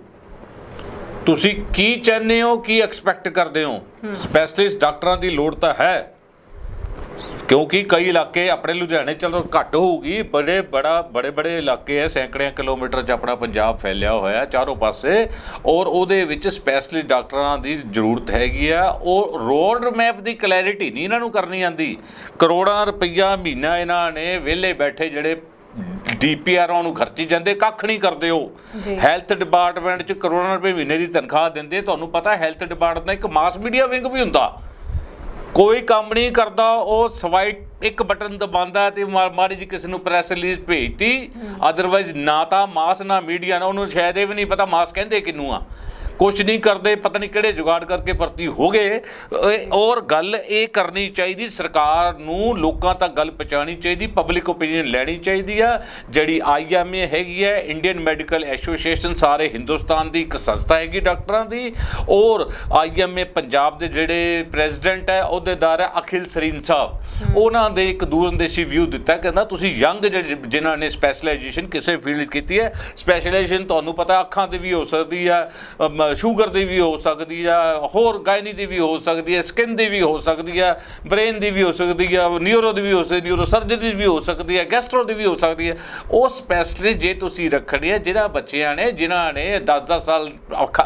[SPEAKER 2] ਤੁਸੀਂ ਕੀ ਚਾਹੁੰਦੇ ਹੋ ਕੀ ਐਕਸਪੈਕਟ ਕਰਦੇ ਹੋ? ਸਪੈਸ਼ਲਿਸਟ ਡਾਕਟਰਾਂ ਦੀ ਲੋੜ ਤਾਂ ਹੈ। ਕਿਉਂਕਿ ਕਈ ਇਲਾਕੇ ਆਪਣੇ ਲੁਧਿਆਣੇ ਚਲੋ ਘੱਟ ਹੋਊਗੀ ਬੜੇ ਬੜਾ ਬੜੇ ਬੜੇ ਇਲਾਕੇ ਐ ਸੈਂਕੜਿਆਂ ਕਿਲੋਮੀਟਰ 'ਚ ਆਪਣਾ ਪੰਜਾਬ ਫੈਲਿਆ ਹੋਇਆ ਚਾਰੋਂ ਪਾਸੇ। ਔਰ ਉਹਦੇ ਵਿੱਚ ਸਪੈਸ਼ਲਿਸਟ ਡਾਕਟਰਾਂ ਦੀ ਜ਼ਰੂਰਤ ਹੈਗੀ ਆ ਉਹ ਰੋਡ ਮੈਪ ਦੀ ਕਲੈਰਿਟੀ ਨਹੀਂ ਇਹਨਾਂ ਨੂੰ ਕਰਨੀ ਆਂਦੀ। ਕਰੋੜਾਂ ਰੁਪਈਆ ਮਹੀਨਾ ਇਹਨਾਂ ਨੇ ਵਿਹਲੇ ਬੈਠੇ ਜਿਹੜੇ ਡੀਪੀਆਰਾਂ ਨੂੰ ਖਰਚੀ ਜਾਂਦੇ ਕੱਖ ਨਹੀਂ ਕਰਦੇ ਉਹ। ਹੈਲਥ ਡਿਪਾਰਟਮੈਂਟ 'ਚ ਕਰੋੜਾਂ ਰੁਪਏ ਮਹੀਨੇ ਦੀ ਤਨਖਾਹ ਦਿੰਦੇ ਤੁਹਾਨੂੰ ਪਤਾ ਹੈਲਥ ਡਿਪਾਰਟਮੈਂਟ ਦਾ ਇੱਕ ਮਾਸ ਮੀਡੀਆ ਵਿੰਗ ਵੀ ਹੁੰਦਾ। ਕੋਈ ਕੰਮ ਨਹੀਂ ਕਰਦਾ ਉਹ ਸਵਾਈ ਇੱਕ ਬਟਨ ਦਬਾਉਂਦਾ ਤੇ ਮਾੜੀ ਜੀ ਕਿਸੇ ਨੂੰ ਪ੍ਰੈਸ ਰਿਲੀਜ਼ ਭੇਜਤੀ। ਅਦਰਵਾਈਜ਼ ਨਾ ਤਾਂ ਮਾਸ ਨਾ ਮੀਡੀਆ ਨਾ ਉਹਨੂੰ ਸ਼ਾਇਦ ਇਹ ਵੀ ਨਹੀਂ ਪਤਾ ਮਾਸ ਕਹਿੰਦੇ ਕਿਨੂੰ ਆ। ਕੁਛ ਨਹੀਂ ਕਰਦੇ ਪਤਾ ਨਹੀਂ ਕਿਹੜੇ ਜੁਗਾੜ ਕਰਕੇ ਭਰਤੀ ਹੋ ਗਏ। ਔਰ ਗੱਲ ਇਹ ਕਰਨੀ ਚਾਹੀਦੀ ਸਰਕਾਰ ਨੂੰ ਲੋਕਾਂ ਤੱਕ ਗੱਲ ਪਹੁੰਚਾਉਣੀ ਚਾਹੀਦੀ ਪਬਲਿਕ ਓਪੀਨੀਅਨ ਲੈਣੀ ਚਾਹੀਦੀ ਆ। ਜਿਹੜੀ ਆਈਐਮਏ ਹੈਗੀ ਹੈ ਇੰਡੀਅਨ ਮੈਡੀਕਲ ਐਸੋਸੀਏਸ਼ਨ ਸਾਰੇ ਹਿੰਦੁਸਤਾਨ ਦੀ ਇੱਕ ਸੰਸਥਾ ਹੈਗੀ ਡਾਕਟਰਾਂ ਦੀ। ਔਰ ਆਈਐਮਏ ਪੰਜਾਬ ਦੇ ਜਿਹੜੇ ਪ੍ਰੈਜ਼ੀਡੈਂਟ ਹੈ ਅਹੁਦੇਦਾਰ ਹੈ ਅਖਿਲ ਸਰੀਨ ਸਾਹਿਬ। ਉਹਨਾਂ ਦੇ ਇੱਕ ਦੂਰਅੰਦੇਸ਼ੀ ਵਿਊ ਦਿੱਤਾ ਕਹਿੰਦਾ ਤੁਸੀਂ ਯੰਗ ਜਿਹੜੇ ਜਿਨ੍ਹਾਂ ਨੇ ਸਪੈਸ਼ਲਾਈਜੇਸ਼ਨ ਕਿਸੇ ਫੀਲਡ ਕੀਤੀ ਹੈ ਸਪੈਸ਼ਲਾਈਜੇਸ਼ਨ ਤੁਹਾਨੂੰ ਪਤਾ ਅੱਖਾਂ ਦੀ ਵੀ ਹੋ ਸਕਦੀ ਹੈ ਸ਼ੂਗਰ ਦੀ ਵੀ ਹੋ ਸਕਦੀ ਹੈ ਹੋਰ ਗਾਇਨੀ ਦੀ ਵੀ ਹੋ ਸਕਦੀ ਹੈ ਸਕਿਨ ਦੀ ਵੀ ਹੋ ਸਕਦੀ ਹੈ ਬ੍ਰੇਨ ਦੀ ਵੀ ਹੋ ਸਕਦੀ ਹੈ ਨਿਊਰੋ ਦੀ ਵੀ ਹੋ ਸਕਦੀ ਨਿਊਰੋ ਸਰਜਰੀ ਦੀ ਵੀ ਹੋ ਸਕਦੀ ਹੈ ਗੈਸਟਰੋ ਦੀ ਵੀ ਹੋ ਸਕਦੀ ਹੈ ਉਹ ਸਪੈਸ਼ਲਿਸਟ ਜੇ ਤੁਸੀਂ ਰੱਖਣੀ ਹੈ ਜਿਹੜਾ ਬੱਚਿਆਂ ਨੇ ਜਿਨ੍ਹਾਂ ਨੇ 10-10 ਸਾਲ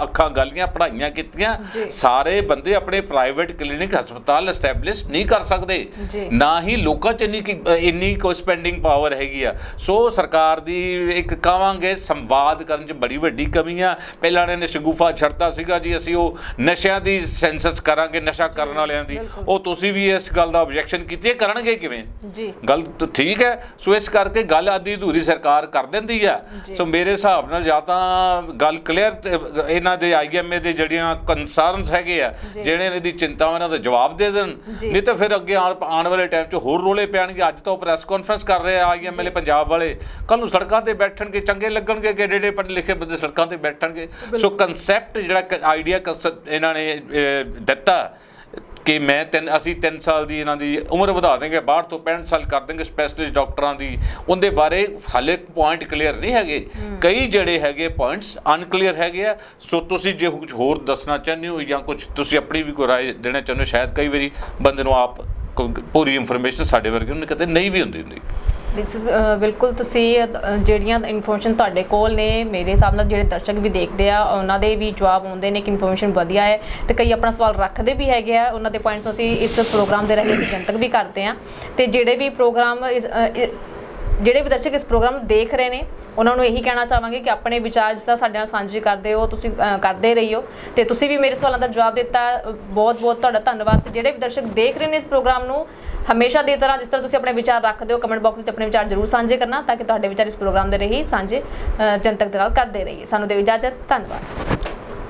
[SPEAKER 2] ਅੱਖਾਂ ਗਾਲੀਆਂ ਪੜ੍ਹਾਈਆਂ ਕੀਤੀਆਂ। ਸਾਰੇ ਬੰਦੇ ਆਪਣੇ ਪ੍ਰਾਈਵੇਟ ਕਲੀਨਿਕ ਹਸਪਤਾਲ ਐਸਟੈਬਲਿਸ਼ ਨਹੀਂ ਕਰ ਸਕਦੇ। ਨਾ ਹੀ ਲੋਕਾਂ 'ਚ ਇੰਨੀ ਇੰਨੀ ਕੋ ਸਪੈਂਡਿੰਗ ਪਾਵਰ ਹੈਗੀ ਆ ਸੋ ਸਰਕਾਰ ਦੀ ਇੱਕ ਕਹਾਂਗੇ ਸੰਵਾਦ ਕਰਨ 'ਚ ਬੜੀ ਵੱਡੀ ਕਮੀ ਆ ਪਹਿਲਾਂ ਇਹਨਾਂ ਨੇ ਸ਼ਗੂਫਾ ਛੱਡਤਾ ਸੀਗਾ ਜੀ ਅਸੀਂ ਉਹ ਨਸ਼ਿਆਂ ਦੀ ਸੈਂਸਸ ਕਰਾਂਗੇ ਨਸ਼ਾ ਕਰਨ ਵਾਲਿਆਂ ਦੀ। ਉਹ ਤੁਸੀਂ ਵੀ ਇਸ ਗੱਲ ਦਾ ਆਬਜੈਕਸ਼ਨ ਕੀਤੀ ਹੈ ਕਰਨਗੇ ਕਿਵੇਂ?
[SPEAKER 1] ਜੀ।
[SPEAKER 2] ਗੱਲ ਠੀਕ ਹੈ ਸੋ ਇਸ ਕਰਕੇ ਗੱਲ ਆਦੀ ਅਧੂਰੀ ਸਰਕਾਰ ਕਰ ਦਿੰਦੀ
[SPEAKER 1] ਜੀ।
[SPEAKER 2] ਸੋ ਮੇਰੇ ਹਿਸਾਬ ਨਾਲ ਜਾਂ ਤਾਂ ਗੱਲ ਕਲੀਅਰ ਇਹਨਾਂ ਦੇ ਆਈਐਮਏ ਦੇ ਜਿਹੜੀਆਂ ਕਨਸਰਨਸ ਹੈਗੇ ਆ। ਜਿਹੜੇ ਇਹਨਾਂ ਦੀ ਚਿੰਤਾਵਾਂ ਇਹਨਾਂ ਦਾ ਜਵਾਬ ਦੇ ਦੇਣ। ਨਹੀਂ ਤਾਂ ਫਿਰ ਅੱਗੇ ਆਉਣ ਵਾਲੇ ਟਾਈਮ 'ਚ ਹੋਰ ਰੋਲੇ ਪੈਣਗੇ। ਅੱਜ ਤਾਂ ਪ੍ਰੈਸ ਕਾਨਫਰੰਸ ਕਰ ਰਹੇ ਆ ਆਈਐਮਐਲਏ ਪੰਜਾਬ ਵਾਲੇ। ਕੱਲ ਨੂੰ ਸੜਕਾਂ ਤੇ ਬੈਠਣਗੇ ਚੰਗੇ ਲੱਗਣਗੇ ਕਿ ਏਡੇ ਪੜ੍ਹੇ ਲਿਖੇ ਬੰਦੇ ਸੜਕਾਂ ਤੇ ਬੈਠਣਗੇ। ਸੋ ਕਨਸੈਪਟ ਜਿਹੜਾ ਆਈਡੀਆ ਇਹਨਾਂ ਨੇ ਦਿੱਤਾ ਕਿ ਮੈਂ ਤਿੰਨ ਅਸੀਂ 3 ਸਾਲ ਦੀ ਇਹਨਾਂ ਦੀ ਉਮਰ ਵਧਾ ਦੇਂਗੇ 62 ਤੋਂ 65 ਸਾਲ ਕਰ ਦੇਂਗੇ ਸਪੈਸ਼ਲਿਸਟ ਡਾਕਟਰਾਂ ਦੀ। ਉਹਦੇ ਬਾਰੇ ਹਾਲੇ ਪੁਆਇੰਟ ਕਲੀਅਰ ਨਹੀਂ ਹੈਗੇ। ਕਈ ਜਿਹੜੇ ਹੈਗੇ ਪੁਆਇੰਟਸ ਅਨਕਲੀਅਰ ਹੈਗੇ ਆ। ਸੋ ਤੁਸੀਂ ਜੇ ਕੁਝ ਹੋਰ ਦੱਸਣਾ ਚਾਹੁੰਦੇ ਹੋ ਜਾਂ ਕੁਝ ਤੁਸੀਂ ਆਪਣੀ ਵੀ ਕੋਈ ਰਾਏ ਦੇਣਾ ਚਾਹੁੰਦੇ ਹੋ ਸ਼ਾਇਦ ਕਈ ਵਾਰੀ ਬੰਦੇ ਨੂੰ ਆਪ ਪੂਰੀ ਇਨਫੋਰਮੇਸ਼ਨ ਸਾਡੇ ਵਰਗੇ ਨੂੰ ਕਿਤੇ ਨਹੀਂ ਵੀ ਹੁੰਦੀ ਹੁੰਦੀ।
[SPEAKER 1] ਬਿਲਕੁਲ ਤੁਸੀਂ ਜਿਹੜੀਆਂ ਇਨਫੋਰਮੇਸ਼ਨ ਤੁਹਾਡੇ ਕੋਲ ਨੇ, ਮੇਰੇ ਹਿਸਾਬ ਨਾਲ ਜਿਹੜੇ ਦਰਸ਼ਕ ਵੀ ਦੇਖਦੇ ਆ, ਉਹਨਾਂ ਦੇ ਵੀ ਜਵਾਬ ਆਉਂਦੇ ਨੇ ਕਿ ਇਨਫੋਰਮੇਸ਼ਨ ਵਧੀਆ ਹੈ ਤੇ ਕਈ ਆਪਣਾ ਸਵਾਲ ਰੱਖਦੇ ਵੀ ਹੈਗੇ ਆ। ਉਹਨਾਂ ਦੇ ਪੁਆਇੰਟਸ ਅਸੀਂ ਇਸ ਪ੍ਰੋਗਰਾਮ ਦੇ ਰਾਹੀਂ ਅਸੀਂ ਜਨਤਕ ਵੀ ਕਰਦੇ ਆ। ਤੇ ਜਿਹੜੇ ਵੀ ਪ੍ਰੋਗਰਾਮ ਜਿਹੜੇ ਵੀ ਦਰਸ਼ਕ ਇਸ ਪ੍ਰੋਗਰਾਮ ਨੂੰ ਦੇਖ ਰਹੇ ਨੇ ਉਹਨਾਂ ਨੂੰ ਇਹੀ ਕਹਿਣਾ ਚਾਹਾਂਗੇ ਕਿ ਆਪਣੇ ਵਿਚਾਰ ਜਿਸ ਤਰ੍ਹਾਂ ਸਾਡੇ ਨਾਲ ਸਾਂਝੇ ਕਰਦੇ ਹੋ ਤੁਸੀਂ ਅ, ਕਰਦੇ ਰਹੀਓ। ਤੇ ਤੁਸੀਂ ਵੀ ਮੇਰੇ ਸਵਾਲਾਂ ਦਾ ਜਵਾਬ ਦਿੱਤਾ ਬਹੁਤ ਬਹੁਤ ਤੁਹਾਡਾ ਧੰਨਵਾਦ। ਤੇ ਜਿਹੜੇ ਵੀ ਦਰਸ਼ਕ ਦੇਖ ਰਹੇ ਨੇ ਇਸ ਪ੍ਰੋਗਰਾਮ ਨੂੰ ਹਮੇਸ਼ਾ ਦੀ ਤਰ੍ਹਾਂ ਜਿਸ ਤਰ੍ਹਾਂ ਤੁਸੀਂ ਆਪਣੇ ਵਿਚਾਰ ਰੱਖਦੇ ਹੋ ਕਮੈਂਟ ਬਾਕਸ ਵਿੱਚ ਆਪਣੇ ਵਿਚਾਰ ਜ਼ਰੂਰ ਸਾਂਝੇ ਕਰਨਾ ਤਾਂ ਕਿ ਤੁਹਾਡੇ ਵਿਚਾਰ ਇਸ ਪ੍ਰੋਗਰਾਮ ਦੇ ਰਹੀ ਸਾਂਝੇ ਜਨਤਕ ਦੇ ਨਾਲ ਕਰਦੇ ਰਹੀਏ। ਸਾਨੂੰ ਦੇ ਇਜਾਜ਼ਤ ਧੰਨਵਾਦ।